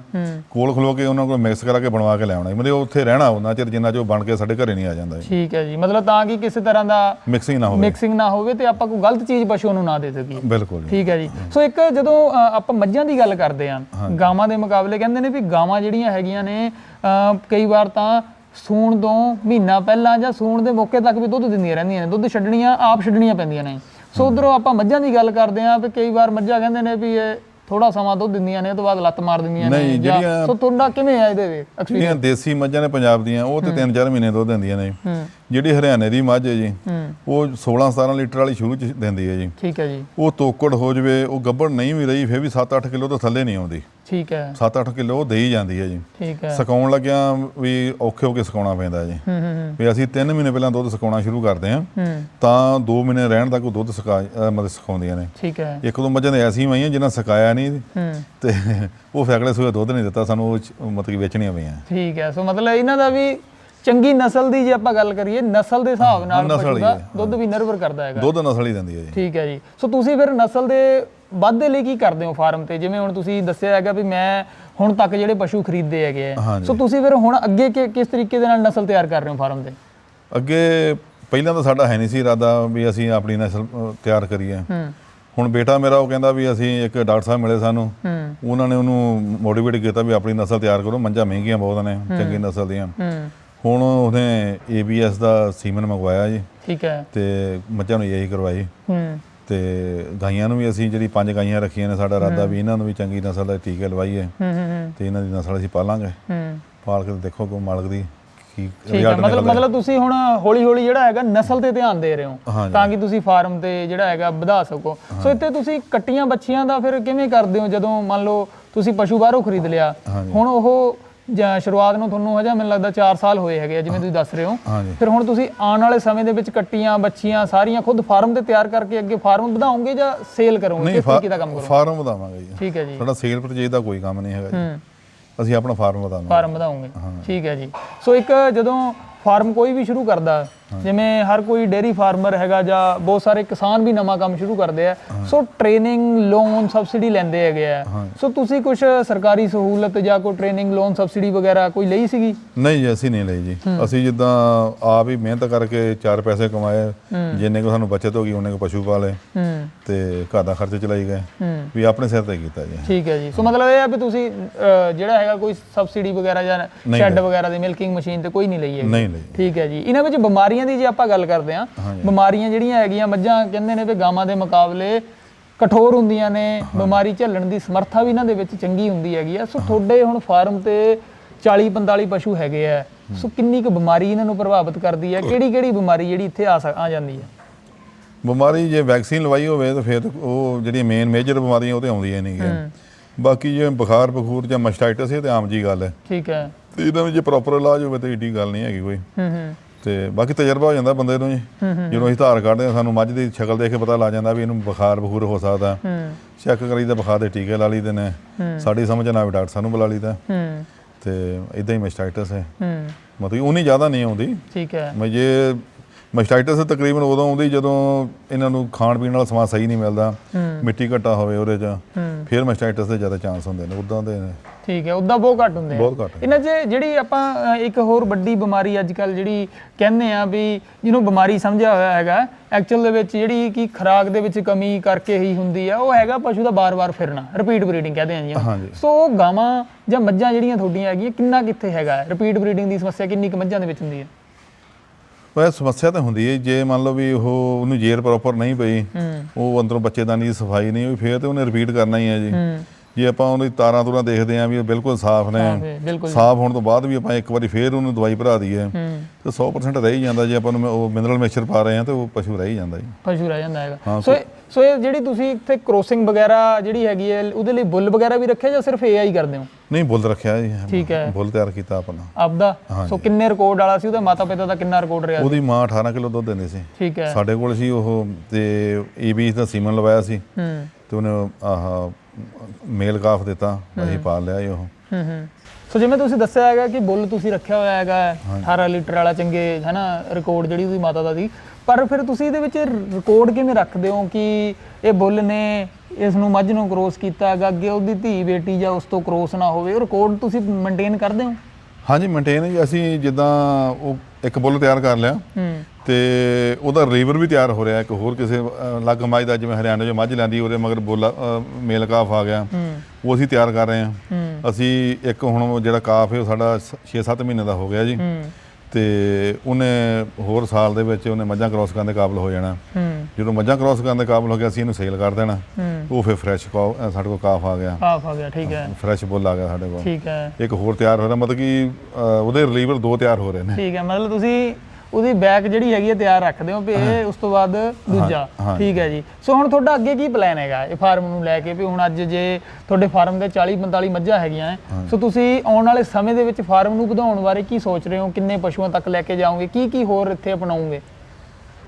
ਕੋਲ ਖਲੋ ਕੇ ਉਹਨਾਂ ਕੋਲ ਮਿਕਸ ਕਰਾ ਕੇ ਬਣਵਾ ਕੇ ਲਿਆਉਣਾ ਮਤਲਬ ਉਹ ਉੱਥੇ ਰਹਿਣਾ ਉਹਨਾਂ ਚਿਰ ਜਿੰਨਾ ਚਿਰ ਉਹ ਬਣ ਕੇ ਸਾਡੇ ਘਰੇ ਨਹੀਂ ਆ ਜਾਂਦਾ ਜੀ। ਠੀਕ ਹੈ ਜੀ। ਮਤਲਬ ਤਾਂ ਕਿ ਕਿਸੇ ਤਰ੍ਹਾਂ ਦਾ ਮਿਕਸਿੰਗ ਨਾ ਹੋਵੇ। ਮਿਕਸਿੰਗ ਨਾ ਹੋਵੇ ਤੇ ਆਪਾਂ ਕੋਈ ਗਲਤ ਚੀਜ਼ ਪਸ਼ੂ ਨੂੰ ਨਾ ਦੇ ਸਕੀਏ। ਬਿਲਕੁਲ ਜੀ। ਠੀਕ ਹੈ ਜੀ। ਸੋ ਇੱਕ ਜਦੋਂ ਅ, ਆਪਾਂ ਮੱਝਾਂ ਦੀ ਗੱਲ ਕਰਦੇ ਆਂ ਗਾਵਾਂ ਦੇ ਮੁਕਾਬਲੇ ਕਹਿੰਦੇ ਨੇ ਵੀ ਗਾਵਾਂ ਜਿਹੜੀਆਂ ਹੈਗੀਆਂ ਨੇ ਅ, ਕਈ ਵਾਰ ਤਾਂ ਸੂਣ ਤੋਂ ਮਹੀਨਾ ਪਹਿਲਾਂ ਜਾਂ ਸੂਣ ਦੇ ਮੌਕੇ ਤੱਕ ਵੀ ਦੁੱਧ ਦਿੰਦੀਆਂ ਰਹਿੰਦੀਆਂ ਨੇ ਦੁੱਧ ਛੱਡਣੀਆਂ ਆਪ ਛੱਡਣੀਆਂ ਪੈਂਦੀਆਂ ਨੇ। ਸੋ ਉਧਰੋਂ ਆਪਾਂ ਮੱਝਾਂ ਦੀ ਗੱਲ ਕਰਦੇ ਆਂ ਵੀ ਕਈ ਵਾਰ ਮੱਝਾਂ ਕਹਿੰਦੇ ਨੇ ਵੀ ਇਹ ਥੋੜਾ ਸਮਾਂ ਦੁੱਧ ਦਿੰਦੀਆਂ ਨੇ ਉਹ ਤੋਂ ਬਾਅਦ ਲੱਤ ਮਾਰ ਦਿੰਦੀਆਂ ਨੇ ਨਹੀਂ, ਜਾਂ- ਜਿਹੜੀਆਂ- ਸੋ ਤੁਹਾਡਾ ਕਿਵੇਂ ਆ ਇਹਦੇ experience? ਜਿਹੜੀਆਂ ਦੇਸੀ ਮੱਝਾਂ ਨੇ ਪੰਜਾਬ ਦੀਆਂ ਉਹ ਤੇ 3-4 ਮਹੀਨੇ ਦੁੱਧ ਦਿੰਦੀਆਂ ਨੇ। ਜਿਹੜੀ ਹਰਿਆਣੇ ਦੀ ਮੱਝ ਹੈ ਜੀ ਉਹ 16-17 ਲੀਟਰ ਵਾਲੀ ਸ਼ੁਰੂ ਚ ਦਿੰਦੀ ਹੈ ਜੀ। ਠੀਕ ਹੈ ਜੀ। ਉਹ ਤੋਕੜ ਹੋ ਜਵੇ ਉਹ ਗੱਭਣ ਨਹੀਂ ਵੀ ਰਹੀ ਫਿਰ ਵੀ 7-8 ਕਿਲੋ ਤੋਂ ਥੱਲੇ ਨਹੀਂ ਆਉਂਦੀ। ਠੀਕ ਹੈ। 7-8 ਕਿਲੋ ਉਹ ਦੇਈ ਜਾਂਦੀ ਹੈ ਜੀ। ਠੀਕ ਹੈ। ਸਕਾਉਣ ਲੱਗਿਆ ਵੀ ਔਖੇ ਹੋ ਕੇ ਸਕਾਉਣਾ ਪੈਂਦਾ ਜੀ। ਹੂੰ ਹੂੰ ਵੀ ਅਸੀਂ 3 ਮਹੀਨੇ ਪਹਿਲਾਂ ਦੁੱਧ ਸਕਾਉਣਾ ਸ਼ੁਰੂ ਕਰਦੇ ਹਾਂ ਤਾਂ 2 ਮਹੀਨੇ ਰਹਿਣ ਤੱਕ ਉਹ ਦੁੱਧ ਸਕਾ ਮਤਲਬ ਸਿਖਾਉਂਦੀਆਂ ਨੇ। ਠੀਕ ਹੈ। ਇੱਕ ਦੋ ਮੱਝਾਂ ਦੇ ਐਸੀ ਆਈਆਂ ਜਿਨ੍ਹਾਂ ਸਕਾਇਆ ਨਹੀਂ ਹੂੰ। ਤੇ ਉਹ ਫੈਕੜੇ ਸੂਏ ਦੁੱਧ ਨਹੀਂ ਦਿੱਤਾ ਸਾਨੂੰ ਉਹ ਮਤਲਬ ਕਿ ਵੇਚਣੀਆਂ ਪਈਆਂ। ਠੀਕ ਹੈ। ਸੋ ਮਤਲਬ ਇਹਨਾਂ ਦਾ ਵੀ ਚੰਗੀ ਨਸਲ ਦੀ ਜੇ ਆਪਾਂ ਗੱਲ ਕਰੀਏ ਨਸਲ ਦੇ ਹਿਸਾਬ ਨਾਲ ਪਸ਼ੂ ਦਾ ਦੁੱਧ ਵੀ ਨਿਰਭਰ ਕਰਦਾ ਹੈਗਾ। ਦੁੱਧ ਨਸਲ ਹੀ ਦਿੰਦੀ ਹੈ ਜੀ। ਠੀਕ ਹੈ ਜੀ। ਸੋ ਤੁਸੀਂ ਫਿਰ ਨਸਲ ਦੇ ਵਾਧੇ ਲਈ ਕੀ ਕਰਦੇ ਹੋ ਫਾਰਮ ਤੇ? ਜਿਵੇਂ ਹੁਣ ਤੁਸੀਂ ਦੱਸਿਆ ਹੈਗਾ ਵੀ ਮੈਂ ਹੁਣ ਤੱਕ ਜਿਹੜੇ ਪਸ਼ੂ ਖਰੀਦਦੇ ਹੈਗੇ ਆ। ਹਾਂਜੀ। ਸੋ ਤੁਸੀਂ ਫਿਰ ਹੁਣ ਅੱਗੇ ਕਿ- ਕਿਸ ਤਰੀਕੇ ਦੇ ਨਾਲ ਨਸਲ ਤਿਆਰ ਕਰ ਰਹੇ ਹੋ ਫਾਰਮ ਤੇ? ਅੱਗੇ ਪਹਿਲਾਂ ਤਾਂ ਸਾਡਾ ਹੈ ਨਹੀਂ ਸੀ ਇਰਾਦਾ ਵੀ ਅਸੀਂ ਆਪਣੀ ਨਸਲ ਤਿਆਰ ਕਰੀਏ। ਹੂੰ। ਹੁਣ ਬੇਟਾ ਮੇਰਾ ਉਹ ਕਹਿੰਦਾ ਵੀ ਅਸੀਂ ਇੱਕ ਡਾਕਟਰ ਸਾਹਿਬ ਮਿਲੇ ਸਾਨੂੰ। ਹੂੰ। ਉਹਨਾਂ ਨੇ ਉਹਨੂੰ ਮੋਟੀਵੇਟ ਕੀਤਾ ਵੀ ਆਪਣੀ ਨਸਲ ਤਿਆਰ ਕਰੋ। ਮੱਝਾਂ ਮਹਿੰਗੀਆਂ ਬਹੁਤ ਨੇ ਚੰਗੀ ਨਸਲ ਦੀਆਂ। ਹੂੰ। ਹੁਣ ਉਹਨੇ ABS ਦਾ ਸੀਮਨ ਮੰਗਵਾਇਆ ਜੀ। ਠੀਕ ਹੈ। ਤੇ ਮੱਝਾਂ ਨੂੰ ਇਹੀ ਕਰਵਾਈ। ਹੂੰ। ਤੇ ਗਾਈਆਂ ਨੂੰ ਵੀ ਅਸੀਂ ਜਿਹੜੀ ਪੰਜ ਗਾਈਆਂ ਰੱਖੀਆਂ ਨੇ ਸਾਡਾ ਇਰਾਦਾ ਵੀ ਇਹਨਾਂ ਨੂੰ ਵੀ ਚੰਗੀ ਨਸਲ ਦੇ ਟੀਕੇ ਲਵਾਈਏ ਤੇ ਇਹਨਾਂ ਦੀ ਨਸਲ ਅਸੀਂ ਪਾਲਾਂਗੇ। ਪਾਲ ਕੇ ਦੇਖੋ ਕੋ ਮਾਲਕ ਦੀ ਕੀ result ਮਤਲਬ ਮਤਲਬ ਤੁਸੀਂ ਹੁਣ ਹੌਲੀ ਹੌਲੀ ਜਿਹੜਾ ਹੈਗਾ ਨਸਲ ਤੇ ਧਿਆਨ ਦੇ ਰਹੇ ਹੋ। ਤਾਂ ਕਿ ਤੁਸੀਂ ਫਾਰਮ ਤੇ ਜਿਹੜਾ ਹੈਗਾ ਵਧਾ ਸਕੋ। ਸੋ ਇੱਥੇ ਤੁਸੀਂ ਕੱਟੀਆਂ ਬੱਚੀਆਂ ਦਾ ਫਿਰ ਕਿਵੇਂ ਕਰਦੇ ਹੋ? ਜਦੋਂ ਮੰਨ ਲਓ ਤੁਸੀਂ ਪਸ਼ੂ ਬਾਹਰੋਂ ਖਰੀਦ ਲਿਆ। ਹੁਣ ਉਹ ਜਾਂ ਸ਼ੁਰੂਆਤ ਨੂੰ ਤੁਹਾਨੂੰ ਹਜੇ ਮੈਨੂੰ ਲੱਗਦਾ 4 ਸਾਲ ਹੋਏ ਹੈਗੇ ਆ ਜਿਵੇਂ ਤੁਸੀਂ ਦੱਸ ਰਹੇ ਹੋ। ਹਾਂਜੀ। ਫਿਰ ਹੁਣ ਤੁਸੀਂ ਆਉਣ ਵਾਲੇ ਸਮੇਂ ਦੇ ਵਿੱਚ ਕੱਟੀਆਂ ਬੱਚੀਆਂ ਸਾਰੀਆਂ ਖੁਦ ਫਾਰਮ ਤੇ ਤਿਆਰ ਕਰਕੇ ਅੱਗੇ ਫਾਰਮ ਵਧਾਓਗੇ ਜਾਂ ਸੇਲ ਕਰੋਗੇ? ਨਹੀਂ ਕਿਸ ਤਰੀਕੇ ਦਾ ਕੰਮ ਕਰੋਗੇ? ਫਾਰਮ ਵਧਾਵਾਂਗੇ ਜੀ। ਠੀਕ ਹੈ ਜੀ। ਸਾਡਾ ਸੇਲ ਪਰਚੇਜ ਦਾ ਕੋਈ ਕੰਮ ਨਹੀਂ ਹੈਗਾ ਜੀ। ਅਸੀਂ ਆਪਣਾ ਫਾਰਮ ਵਧਾਵਾਂਗੇ ਫਾਰਮ ਵਧਾਉਂਗੇ। ਠੀਕ ਹੈ ਜੀ। ਸੋ ਇੱਕ ਜਦੋਂ ਫਾਰਮ ਕੋਈ ਵੀ ਸ਼ੁਰੂ ਕਰਦਾ ਜਿਵੇਂ ਹਰ ਕੋਈ ਡੇਰੀ ਫਾਰਮਰ ਹੈਗਾ ਜਾਂ ਬਹੁਤ ਸਾਰੇ ਕਿਸਾਨ ਵੀ ਨਵਾਂ ਕੰਮ ਸ਼ੁਰੂ ਕਰਦੇ ਆ। ਸੋ ਟ੍ਰੇਨਿੰਗ ਲੋਨ ਸਬਸਿਡੀ ਲੈਂਦੇ ਹੈਗੇ ਆ। ਸੋ ਤੁਸੀਂ ਕੁਝ ਸਰਕਾਰੀ ਸਹੂਲਤ ਜਾਂ ਕੋਈ ਟ੍ਰੇਨਿੰਗ ਲੋਨ ਸਬਸਿਡੀ ਵਗੈਰਾ ਕੋਈ ਲਈ ਸੀਗੀ? ਨਹੀਂ ਜੀ ਅਸੀਂ ਨਹੀਂ ਲਈ ਜੀ। ਅਸੀਂ ਜਿੱਦਾਂ ਆਪ ਹੀ ਮਿਹਨਤ ਕਰਕੇ ਚਾਰ ਪੈਸੇ ਕਮਾਏ ਜਿੰਨੇ ਕੋ ਸਾਨੂੰ ਬਚਤ ਹੋ ਗਈ ਉਹਨੇ ਕੋ ਪਸ਼ੂ ਪਾਲੇ ਹੂੰ। ਤੇ ਘਰ ਦਾ ਖਰਚ ਚਲਾਈ ਗਏ। ਹੂੰ। ਵੀ ਆਪਣੇ ਸਿਰ ਤੇ ਕੀਤਾ ਜੀ। ਠੀਕ ਹੈ ਜੀ। ਸੋ ਮਤਲਬ ਇਹ ਆ ਵੀ ਤੁਸੀਂ ਜਿਹੜਾ ਹੈਗਾ ਕੋਈ ਸਬਸਿਡੀ ਵਗੈਰਾ ਜਾਂ ਸ਼ੈੱਡ ਵਗੈਰਾ ਦੀ ਮਿਲਕਿੰਗ ਮਸ਼ੀਨ ਤੇ ਕੋਈ ਨਹੀਂ ਲਈ ਹੈਗੀ। ਨਹੀਂ ਲਈ। ਠੀਕ ਹੈ ਜੀ। ਇਹਨਾਂ ਵਿੱਚ ਬਿਮਾਰੀਆਂ ਦੀ ਜੇ ਆਪਾਂ ਗੱਲ ਕਰਦੇ ਹਾਂ ਬਿਮਾਰੀਆਂ ਜਿਹੜੀਆਂ ਹੈਗੀਆਂ ਮੱਝਾਂ ਕਹਿੰਦੇ ਨੇ ਵੀ ਗਾਵਾਂ ਦੇ ਮੁਕਾਬਲੇ ਕਠੋਰ ਹੁੰਦੀਆਂ ਨੇ ਬਿਮਾਰੀ ਝੱਲਣ ਦੀ ਸਮਰੱਥਾ ਵੀ ਇਹਨਾਂ ਦੇ ਵਿੱਚ ਚੰਗੀ ਹੁੰਦੀ ਹੈਗੀ ਆ। ਸੋ ਤੁਹਾਡੇ ਹੁਣ ਫਾਰਮ ਤੇ 40 45 ਪਸ਼ੂ ਹੈਗੇ ਆ। ਸੋ ਕਿੰਨੀ ਕੁ ਬਿਮਾਰੀ ਇਹਨਾਂ ਨੂੰ ਪ੍ਰਭਾਵਿਤ ਕਰਦੀ ਹੈ ਕਿਹੜੀ ਕਿਹੜੀ ਬਿਮਾਰੀ ਜਿਹੜੀ ਇੱਥੇ ਆ ਆ ਜਾਂਦੀ ਹੈ ਬਿਮਾਰੀ ਜੇ ਵੈਕਸੀਨ ਲਵਾਈ ਹੋਵੇ ਤਾਂ ਫਿਰ ਉਹ ਜਿਹੜੀਆਂ ਮੇਨ ਮੇਜਰ ਬਿਮਾਰੀਆਂ ਉਹ ਤੇ ਆਉਂਦੀਆਂ ਨਹੀਂ ਗੀਆਂ। ਬਾਕੀ ਜੇ ਬੁਖਾਰ ਬਖੂਰ ਜਾਂ ਮਸਟਾਈਟਸ ਇਹ ਤੇ ਆਮ ਜੀ ਗੱਲ ਹੈ। ਠੀਕ ਹੈ। ਤੇ ਵਿੱਚ ਜੇ ਪ੍ਰੋਪਰ ਇਲਾਜ ਹੋਵੇ ਤਾਂ ਏਡੀ ਗੱਲ ਨਹੀਂ ਹੈਗੀ ਕੋਈ। ਹੂੰ ਹੂੰ। ਤੇ ਬਾਕੀ ਤਜਰਬਾ ਹੋ ਜਾਂਦਾ ਬੰਦੇ ਨੂੰ ਜੀ। ਜਦੋਂ ਅਸੀਂ ਧਾਰ ਕੱਢਦੇ ਹਾਂ ਸਾਨੂੰ ਮੱਝ ਦੀ ਸ਼ਕਲ ਦੇਖ ਕੇ ਪਤਾ ਲੱਗ ਜਾਂਦਾ ਵੀ ਇਹਨੂੰ ਬੁਖਾਰ ਬਖੂਰ ਹੋ ਸਕਦਾ। ਚੈੱਕ ਕਰੀਦਾ ਬੁਖਾਰ ਦੇ ਟੀਕੇ ਲਾ ਲਈਦੇ ਨੇ। ਸਾਡੀ ਸਮਝ ਨਾਲ ਵੀ ਡਾਕਟਰ ਸਾਨੂੰ ਬੁਲਾ ਲਈਦਾ। ਤੇ ਇਦਾਂ ਹੀ ਮਸਟਾਈਟਸ ਹੈ। ਮਤਲਬ ਉਨੀ ਜ਼ਿਆਦਾ ਨਹੀਂ ਆਉਂਦੀ। ਠੀਕ ਹੈ। ਮੈਂ ਜੇ ਮਸਟਾਈਟਸ ਤਕਰੀਬਨ ਉਦੋਂ ਆਉਂਦੀ ਜਦੋਂ ਇਹਨਾਂ ਨੂੰ ਖਾਣ ਪੀਣ ਵਾਲਾ ਸਮਾਨ ਸਹੀ ਨਹੀਂ ਮਿਲਦਾ ਮਿੱਟੀ ਘੱਟਾ ਹੋਵੇ ਉਹਦੇ 'ਚ ਫਿਰ ਮਸਟਾਈਟਸ ਦੇ ਜ਼ਿਆਦਾ ਚਾਂਸ ਹੁੰਦੇ ਨੇ ਉਦਾਂ ਦੇ ਨੇ। ਠੀਕ ਹੈ ਉਦਾਂ ਬਹੁਤ ਘੱਟ ਹੁੰਦੇ ਆ। ਬਹੁਤ ਘੱਟ। ਇਹਨਾਂ 'ਚ ਜਿਹੜੀ ਆਪਾਂ ਇੱਕ ਹੋਰ ਵੱਡੀ ਬਿਮਾਰੀ ਅੱਜ ਕੱਲ ਜਿਹੜੀ ਕਹਿੰਦੇ ਆ ਵੀ ਜਿਹਨੂੰ ਬਿਮਾਰੀ ਸਮਝਿਆ ਹੋਇਆ ਹੈਗਾ ਐਕਚੁਅਲ ਦੇ ਵਿੱਚ ਜਿਹੜੀ ਕਿ ਖੁਰਾਕ ਦੇ ਵਿੱਚ ਕਮੀ ਕਰਕੇ ਹੀ ਹੁੰਦੀ ਆ ਉਹ ਹੈਗਾ ਪਸ਼ੂ ਦਾ ਬਾਰ-ਬਾਰ ਫਿਰਨਾ ਰਿਪੀਟ ਬਰੀਡਿੰਗ ਕਹਿੰਦੇ ਆ ਜੀ ਸੋ ਗਾਵਾਂ ਜਾਂ ਮੱਝਾਂ ਜਿਹੜੀਆਂ ਤੁਹਾਡੀਆਂ ਹੈਗੀਆਂ ਕਿੰਨਾ ਕਿੱਥੇ ਹੈਗਾ? ਰਿਪੀਟ ਬਰੀਡਿੰਗ ਦੀ ਸਮੱਸਿਆ ਕਿੰਨੀ ਕੁ ਮੱਝਾਂ ਦੇ ਵਿੱਚ ਹੁੰਦੀ ਹੈ ਪਰ ਸਮੱਸਿਆ ਤਾਂ ਹੁੰਦੀ ਹੈ ਜੇ। ਮੰਨ ਲਓ ਵੀ ਉਹ ਉਹਨੂੰ ਜੇਰ ਪ੍ਰੋਪਰ ਨਹੀਂ ਪਈ ਉਹ ਅੰਦਰੋਂ ਬੱਚੇਦਾਨੀ ਦੀ ਸਫ਼ਾਈ ਨਹੀਂ ਹੋਈ ਫਿਰ ਤੇ ਉਹਨੇ ਰਿਪੀਟ ਕਰਨਾ ਹੀ ਹੈ ਜੀ। ਜੇ ਆਪਾਂ ਉਹਦੀ ਤਾਰਾਂ ਤੂਰਾਂ ਦੇਖਦੇ ਆਂ ਵੀ ਇਹ ਬਿਲਕੁਲ ਸਾਫ਼ ਨੇ। ਸਾਫ਼ ਹੋਣ ਤੋਂ ਬਾਅਦ ਵੀ ਆਪਾਂ ਇੱਕ ਵਾਰੀ ਫੇਰ ਉਹਨੂੰ ਦਵਾਈ ਭਰਾ ਦਈਏ। ਤੇ 100% ਰਹਿ ਹੀ ਜਾਂਦਾ ਜੇ ਆਪਾਂ ਨੂੰ ਉਹ ਮਿਨਰਲ ਮਿਕਸਚਰ ਪਾ ਰਹੇ ਆ ਤੇ ਉਹ ਪਸ਼ੂ ਰਹਿ ਹੀ ਜਾਂਦਾ ਜੀ। ਪਸ਼ੂ ਰਹਿ ਜਾਂਦਾ ਹੈਗਾ। ਸੋ ਸੋ ਇਹ ਜਿਹੜੀ ਤੁਸੀਂ ਇੱਥੇ ਕ੍ਰੋਸਿੰਗ ਵਗੈਰਾ ਜਿਹੜੀ ਹੈਗੀ ਹੈ ਉਹਦੇ ਲਈ ਬੁੱਲ ਵਗੈਰਾ ਵੀ ਰੱਖਿਆ ਜਾਂ ਸਿਰਫ ਏਆਈ ਕਰਦੇ ਹੋ? ਨਹੀਂ ਬੁੱਲ ਰੱਖਿਆ ਜੀ। ਠੀਕ ਹੈ। ਬੁੱਲ ਤਿਆਰ ਕੀਤਾ ਆਪਣਾ ਆਪਦਾ? ਸੋ ਕਿੰਨੇ ਰਿਕਾਰਡ ਵਾਲਾ ਸੀ ਉਹਦਾ ਮਾਤਾ ਪਿਤਾ ਦਾ ਕਿੰਨਾ ਰਿਕਾਰਡ ਰਿਹਾ ਉਹਦੀ ਮਾਂ 18 ਕਿਲੋ ਦੁੱਧ ਦਿੰਦੀ ਸੀ। ਠੀਕ ਹੈ। ਸਾਡੇ ਕੋਲ ਸੀ ਉਹ ਤੇ ਏਬੀ ਦਾ ਸੀਮਨ ਲਵਾਇਆ ਸੀ। ਹੂੰ। ਤੇ ਉਹਨੇ ਆਹ ਮੇਲ ਕਾਫ ਦਿੱਤਾ ਅਸੀਂ ਪਾਲ ਲਿਆ ਜੀ ਉਹ। ਹੂੰ ਹੂੰ। ਸੋ ਜਿਵੇਂ ਤੁਸੀਂ ਦੱਸਿਆ ਹੈਗਾ ਕਿ ਬੁੱਲ ਤੁਸੀਂ ਰੱਖਿਆ ਹੋਇਆ ਹੈਗਾ 18 ਲੀਟਰ ਵਾਲਾ ਚੰਗੇ ਹੈਨਾ ਰਿਕਾਰਡ ਜਿਹੜੀ ਉਹਦੀ ਮਾਤਾ ਦਾ ਸੀ ਪਰ ਫਿਰ ਤੁਸੀਂ ਇਹਦੇ ਵਿੱਚ ਰਿਕਾਰਡ ਕਿਵੇਂ ਰੱਖਦੇ ਹੋ ਕਿ ਇਹ ਬੁੱਲ ਨੇ ਇਸ ਨੂੰ ਮੱਝ ਨੂੰ ਕ੍ਰੋਸ ਕੀਤਾ ਹੈਗਾ ਅੱਗੇ ਉਹਦੀ ਧੀ ਬੇਟੀ ਜਾਂ ਉਸ ਤੋਂ ਕ੍ਰੋਸ ਨਾ ਹੋਵੇ ਉਹ ਰਿਕਾਰਡ ਤੁਸੀਂ ਮੇਨਟੇਨ ਕਰਦੇ ਹੋ? ਹਾਂਜੀ ਮੇਨਟੇਨ ਜੀ। ਅਸੀਂ ਜਿੱਦਾਂ ਉਹ ਇੱਕ ਬੁੱਲ ਤਿਆਰ ਕਰ ਲਿਆ। ਹੂੰ। ਤੇ ਉਹਦਾ ਰੀਵਰ ਵੀ ਤਿਆਰ ਹੋ ਰਿਹਾ ਇੱਕ ਹੋਰ ਕਿਸੇ ਅਲੱਗ ਮੱਝ ਦਾ ਜਿਵੇਂ ਹਰਿਆਣੇ 'ਚ ਮੱਝ ਲੈਂਦੀ ਉਹਦੇ ਮਗਰ ਬੋਲਾ ਮੇਲ ਕਾਫ ਆ ਗਿਆ। ਉਹ ਅਸੀਂ ਤਿਆਰ ਕਰ ਰਹੇ ਹਾਂ। ਅਸੀਂ ਇੱਕ ਹੁਣ ਜਿਹੜਾ ਕਾਫ ਹੈ ਉਹ ਸਾਡਾ 6-7 ਮਹੀਨੇ ਦਾ ਹੋ ਗਿਆ ਜੀ। ਤੇ ਉਹਨੇ ਹੋਰ ਸਾਲ ਦੇ ਵਿੱਚ ਉਹਨੇ ਮੱਝਾਂ ਕ੍ਰਾਸ ਕਰਨ ਦੇ ਕਾਬਲ ਹੋ ਜਾਣਾ। ਜਦੋਂ ਮੱਝਾਂ ਕ੍ਰਾਸ ਕਰਨ ਦੇ ਕਾਬਲ ਹੋ ਗਿਆ ਅਸੀਂ ਇਹਨੂੰ ਸੇਲ ਕਰ ਦੇਣਾ। ਉਹ ਫਿਰ ਫਰੈਸ਼ ਸਾਡੇ ਕੋਲ ਕਾਫ ਆ ਗਿਆ। ਆਫ ਆ ਗਿਆ ਠੀਕ ਹੈ। ਫਰੈਸ਼ ਬੁੱਲ ਆ ਗਿਆ ਸਾਡੇ ਕੋਲ। ਠੀਕ ਹੈ। ਇੱਕ ਹੋਰ ਤਿਆਰ ਹੋ ਰਿਹਾ ਮਤਲਬ ਕਿ ਉਹਦੇ ਰਿਲੀਵਰ ਦੋ ਤਿਆਰ ਹੋ ਰਹੇ ਨੇ। ਠੀਕ ਹੈ ਮਤਲਬ ਤੁਸੀਂ ਉਹਦੀ ਬੈਕ ਜਿਹੜੀ ਹੈਗੀ ਹੈ ਤਿਆਰ ਰੱਖਦੇ ਹੋ ਵੀ ਇਹ ਉਸ ਤੋਂ ਬਾਅਦ ਦੂਜਾ। ਠੀਕ ਹੈ ਜੀ। ਸੋ ਹੁਣ ਤੁਹਾਡਾ ਅੱਗੇ ਕੀ ਪਲਾਨ ਹੈਗਾ ਇਹ ਫਾਰਮ ਨੂੰ ਲੈ ਕੇ? ਵੀ ਹੁਣ ਅੱਜ ਜੇ ਤੁਹਾਡੇ ਫਾਰਮ ਦੇ 40 45 ਮੱਝਾਂ ਹੈਗੀਆਂ ਸੋ ਤੁਸੀਂ ਆਉਣ ਵਾਲੇ ਸਮੇਂ ਦੇ ਵਿੱਚ ਫਾਰਮ ਨੂੰ ਵਧਾਉਣ ਬਾਰੇ ਕੀ ਸੋਚ ਰਹੇ ਹੋ? ਕਿੰਨੇ ਪਸ਼ੂਆਂ ਤੱਕ ਲੈ ਕੇ ਜਾਓਗੇ? ਕੀ ਕੀ ਹੋਰ ਇੱਥੇ ਅਪਣਾਓਗੇ?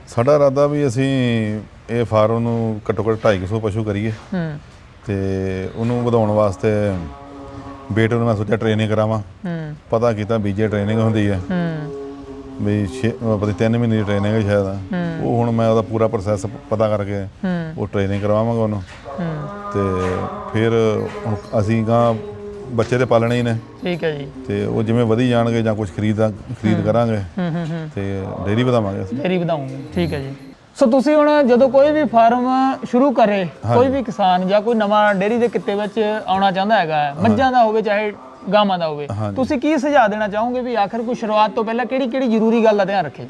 ਸਾਡਾ ਇਰਾਦਾ ਵੀ ਅਸੀਂ ਇਹ ਫਾਰਮ ਨੂੰ ਘੱਟੋ ਘੱਟ 250 ਪਸ਼ੂ ਕਰੀਏ। ਹੂੰ। ਤੇ ਉਹਨੂੰ ਵਧਾਉਣ ਵਾਸਤੇ ਬੇਟੇ ਨੂੰ ਮੈਂ ਸੋਚਿਆ ਟ੍ਰੇਨਿੰਗ ਕਰਾਵਾਂ। ਹੂੰ। ਪਤਾ ਕੀਤਾ ਬੀਜੇ ਟ੍ਰੇਨਿੰਗ ਹੁੰਦੀ ਹੈ ਹੂੰ। ਵੀ 6 ਪਤਾ 3 ਮਹੀਨੇ ਦੀ ਟ੍ਰੇਨਿੰਗ ਹੈ ਸ਼ਾਇਦ। ਉਹ ਹੁਣ ਮੈਂ ਉਹਦਾ ਪੂਰਾ ਪ੍ਰੋਸੈਸ ਪਤਾ ਕਰਕੇ ਉਹ ਟ੍ਰੇਨਿੰਗ ਕਰਵਾਵਾਂਗਾ ਉਹਨੂੰ। ਤੇ ਫਿਰ ਹੁਣ ਅਸੀਂ ਗਾਂ ਬੱਚੇ ਤੇ ਪਾਲਣੇ ਹੀ ਨੇ। ਠੀਕ ਹੈ ਜੀ। ਤੇ ਉਹ ਜਿਵੇਂ ਵਧੀ ਜਾਣਗੇ ਜਾਂ ਕੁਝ ਖਰੀਦਾ ਖਰੀਦ ਕਰਾਂਗੇ ਹੂੰ ਹੂੰ ਹੂੰ। ਤੇ ਡੇਰੀ ਵਧਾਵਾਂਗੇ ਅਸੀਂ। ਡੇਰੀ ਵਧਾਉਂਗੇ ਠੀਕ ਹੈ ਜੀ। ਸੋ ਤੁਸੀਂ ਹੁਣ ਜਦੋਂ ਕੋਈ ਵੀ ਫਾਰਮ ਸ਼ੁਰੂ ਕਰੇ ਕੋਈ ਵੀ ਕਿਸਾਨ ਜਾਂ ਕੋਈ ਨਵਾਂ ਡੇਰੀ ਦੇ ਕਿੱਤੇ ਵਿੱਚ ਆਉਣਾ ਚਾਹੁੰਦਾ ਹੈਗਾ ਮੱਝਾਂ ਦਾ ਹੋਵੇ ਚਾਹੇ ਗਾਵਾਂ ਦਾ ਹੋਵੇ। ਹਾਂਜੀ। ਤੁਸੀਂ ਕੀ ਸੁਝਾਅ ਦੇਣਾ ਚਾਹੋਗੇ ਵੀ ਆਖਰ ਕੋਈ ਸ਼ੁਰੂਆਤ ਤੋਂ ਪਹਿਲਾਂ ਕਿਹੜੀ ਕਿਹੜੀ ਜ਼ਰੂਰੀ ਗੱਲ ਦਾ ਧਿਆਨ ਰੱਖੇ?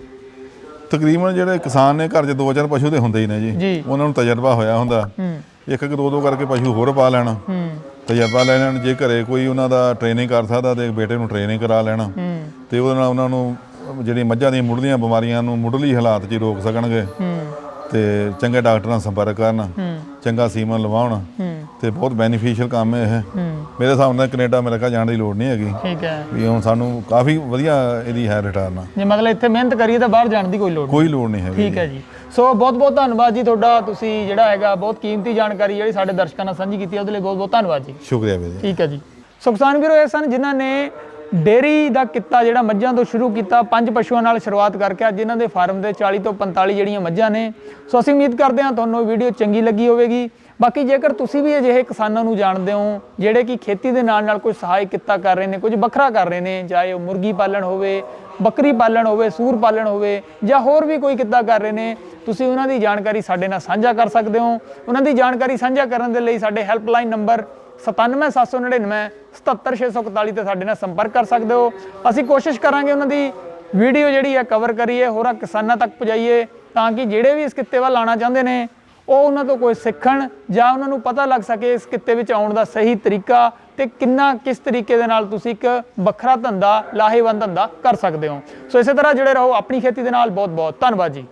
ਤਕਰੀਬਨ ਜਿਹੜੇ ਕਿਸਾਨ ਨੇ ਘਰ 'ਚ ਦੋ ਚਾਰ ਪਸ਼ੂ ਤੇ ਹੁੰਦੇ ਹੀ ਨੇ ਜੀ। ਜੀ। ਉਹਨਾਂ ਨੂੰ ਤਜਰਬਾ ਹੋਇਆ ਹੁੰਦਾ। ਹੂੰ। ਇੱਕ ਇੱਕ ਦੋ ਦੋ ਕਰਕੇ ਪਸ਼ੂ ਹੋਰ ਪਾ ਲੈਣਾ। ਹੂੰ। ਤਜਰਬਾ ਲੈ ਲੈਣ। ਜੇ ਘਰੇ ਕੋਈ ਉਹਨਾਂ ਦਾ ਟ੍ਰੇਨਿੰਗ ਕਰ ਸਕਦਾ ਤੇ ਬੇਟੇ ਨੂੰ ਟ੍ਰੇਨਿੰਗ ਕਰਾ ਲੈਣਾ। ਹੂੰ। ਤੇ ਉਹਦੇ ਨਾਲ ਉਹਨਾਂ ਨੂੰ ਜਿਹੜੀ ਮੱਝਾਂ ਦੀਆਂ ਮੁੱਢਲੀਆਂ ਬਿਮਾਰੀਆਂ ਨੂੰ ਮੁੱਢਲੀ ਹਾਲਾਤ 'ਚ ਹੀ ਰੋਕ ਸਕਣਗੇ। ਹੂੰ। ਤੇ ਚੰਗੇ ਡਾਕਟਰਾਂ ਨਾਲ ਸੰਪਰਕ ਕਰਨ ਚੰਗਾ ਸੀਮਨ ਲਵਾਉਣ ਤੇ ਬਹੁਤ ਬੈਨੀਫੀਸ਼ੀਅਲ ਕੰਮ ਹੈ। ਇਹ ਮੇਰੇ ਹਿਸਾਬ ਨਾਲ ਕੈਨੇਡਾ ਅਮਰੀਕਾ ਜਾਣ ਦੀ ਲੋੜ ਨਹੀਂ ਹੈਗੀ। ਠੀਕ ਹੈ। ਵੀ ਹੁਣ ਸਾਨੂੰ ਕਾਫੀ ਵਧੀਆ ਇਹਦੀ ਹੈ ਰਿਟਰਨ ਜੇ ਮਤਲਬ ਇੱਥੇ ਮਿਹਨਤ ਕਰੀਏ ਤਾਂ ਬਾਹਰ ਜਾਣ ਦੀ ਕੋਈ ਲੋੜ ਨਹੀਂ। ਕੋਈ ਲੋੜ ਨਹੀਂ ਹੈਗੀ ਠੀਕ ਹੈ ਜੀ। ਸੋ ਬਹੁਤ ਬਹੁਤ ਧੰਨਵਾਦ ਜੀ ਤੁਹਾਡਾ ਤੁਸੀਂ ਜਿਹੜਾ ਹੈਗਾ ਬਹੁਤ ਕੀਮਤੀ ਜਾਣਕਾਰੀ ਜਿਹੜੀ ਸਾਡੇ ਦਰਸ਼ਕਾਂ ਨਾਲ ਸਾਂਝੀ ਕੀਤੀ ਹੈ ਉਹਦੇ ਲਈ ਬਹੁਤ ਬਹੁਤ ਧੰਨਵਾਦ ਜੀ। ਸ਼ੁਕਰੀਆ ਵੀਰ ਜੀ। ਠੀਕ ਹੈ ਜੀ। ਸੋ ਕਿਸਾਨ ਵੀਰੋ ਇਹ ਸਨ ਜਿਨ੍ਹਾਂ ਨੇ ਡੇਰੀ ਦਾ ਕਿੱਤਾ ਜਿਹੜਾ ਮੱਝਾਂ ਤੋਂ ਸ਼ੁਰੂ ਕੀਤਾ, ਪੰਜ ਪਸ਼ੂਆਂ ਨਾਲ ਸ਼ੁਰੂਆਤ ਕਰਕੇ ਅੱਜ ਇਹਨਾਂ ਦੇ ਫਾਰਮ ਦੇ 40 ਤੋਂ 45 ਜਿਹੜੀਆਂ ਮੱਝਾਂ ਨੇ। ਸੋ ਅਸੀਂ ਉਮੀਦ ਕਰਦੇ ਹਾਂ ਤੁਹਾਨੂੰ ਵੀਡੀਓ ਚੰਗੀ ਲੱਗੀ ਹੋਵੇਗੀ। ਬਾਕੀ ਜੇਕਰ ਤੁਸੀਂ ਵੀ ਅਜਿਹੇ ਕਿਸਾਨਾਂ ਨੂੰ ਜਾਣਦੇ ਹੋ, ਜਿਹੜੇ ਕਿ ਖੇਤੀ ਦੇ ਨਾਲ ਨਾਲ ਕੋਈ ਸਹਾਇਕ ਕਿੱਤਾ ਕਰ ਰਹੇ ਨੇ, ਕੁਝ ਵੱਖਰਾ ਕਰ ਰਹੇ ਨੇ, ਚਾਹੇ ਉਹ ਮੁਰਗੀ ਪਾਲਣ ਹੋਵੇ, ਬੱਕਰੀ ਪਾਲਣ ਹੋਵੇ, ਸੂਰ ਪਾਲਣ ਹੋਵੇ, ਜਾਂ ਹੋਰ ਵੀ ਕੋਈ ਕਿੱਤਾ ਕਰ ਰਹੇ ਨੇ, ਤੁਸੀਂ ਉਹਨਾਂ ਦੀ ਜਾਣਕਾਰੀ ਸਾਡੇ ਨਾਲ ਸਾਂਝਾ ਕਰ ਸਕਦੇ ਹੋ। ਉਹਨਾਂ ਦੀ ਜਾਣਕਾਰੀ ਸਾਂਝਾ ਕਰਨ ਦੇ ਲਈ ਸਾਡੇ ਹੈਲਪਲਾਈਨ ਨੰਬਰ 97799 77641 ਤੇ ਸਾਡੇ ਨਾਲ ਸੰਪਰਕ ਕਰ ਸਕਦੇ ਹੋ। ਅਸੀਂ ਕੋਸ਼ਿਸ਼ ਕਰਾਂਗੇ ਉਹਨਾਂ ਦੀ ਵੀਡੀਓ ਜਿਹੜੀ ਹੈ ਕਵਰ ਕਰੀਏ, ਹੋਰਾਂ ਕਿਸਾਨਾਂ ਤੱਕ ਪਹੁੰਚਾਈਏ, ਤਾਂ ਕਿ ਜਿਹੜੇ ਵੀ ਇਸ ਕਿੱਤੇ ਵੱਲ ਆਉਣਾ ਚਾਹੁੰਦੇ ਨੇ, ਉਹ ਉਹਨਾਂ ਤੋਂ ਕੋਈ ਸਿੱਖਣ ਜਾਂ ਉਹਨਾਂ ਨੂੰ ਪਤਾ ਲੱਗ ਸਕੇ ਇਸ ਕਿੱਤੇ ਵਿੱਚ ਆਉਣ ਦਾ ਸਹੀ ਤਰੀਕਾ ਤੇ ਕਿੰਨਾ, ਕਿਸ ਤਰੀਕੇ ਦੇ ਨਾਲ ਤੁਸੀਂ ਇੱਕ ਵੱਖਰਾ ਧੰਦਾ, ਲਾਹੇਵੰਦ ਧੰਦਾ ਕਰ ਸਕਦੇ ਹੋ। ਸੋ ਇਸੇ ਤਰ੍ਹਾਂ ਜੁੜੇ ਰਹੋ ਆਪਣੀ ਖੇਤੀ ਦੇ ਨਾਲ। ਬਹੁਤ ਬਹੁਤ ਧੰਨਵਾਦ ਜੀ।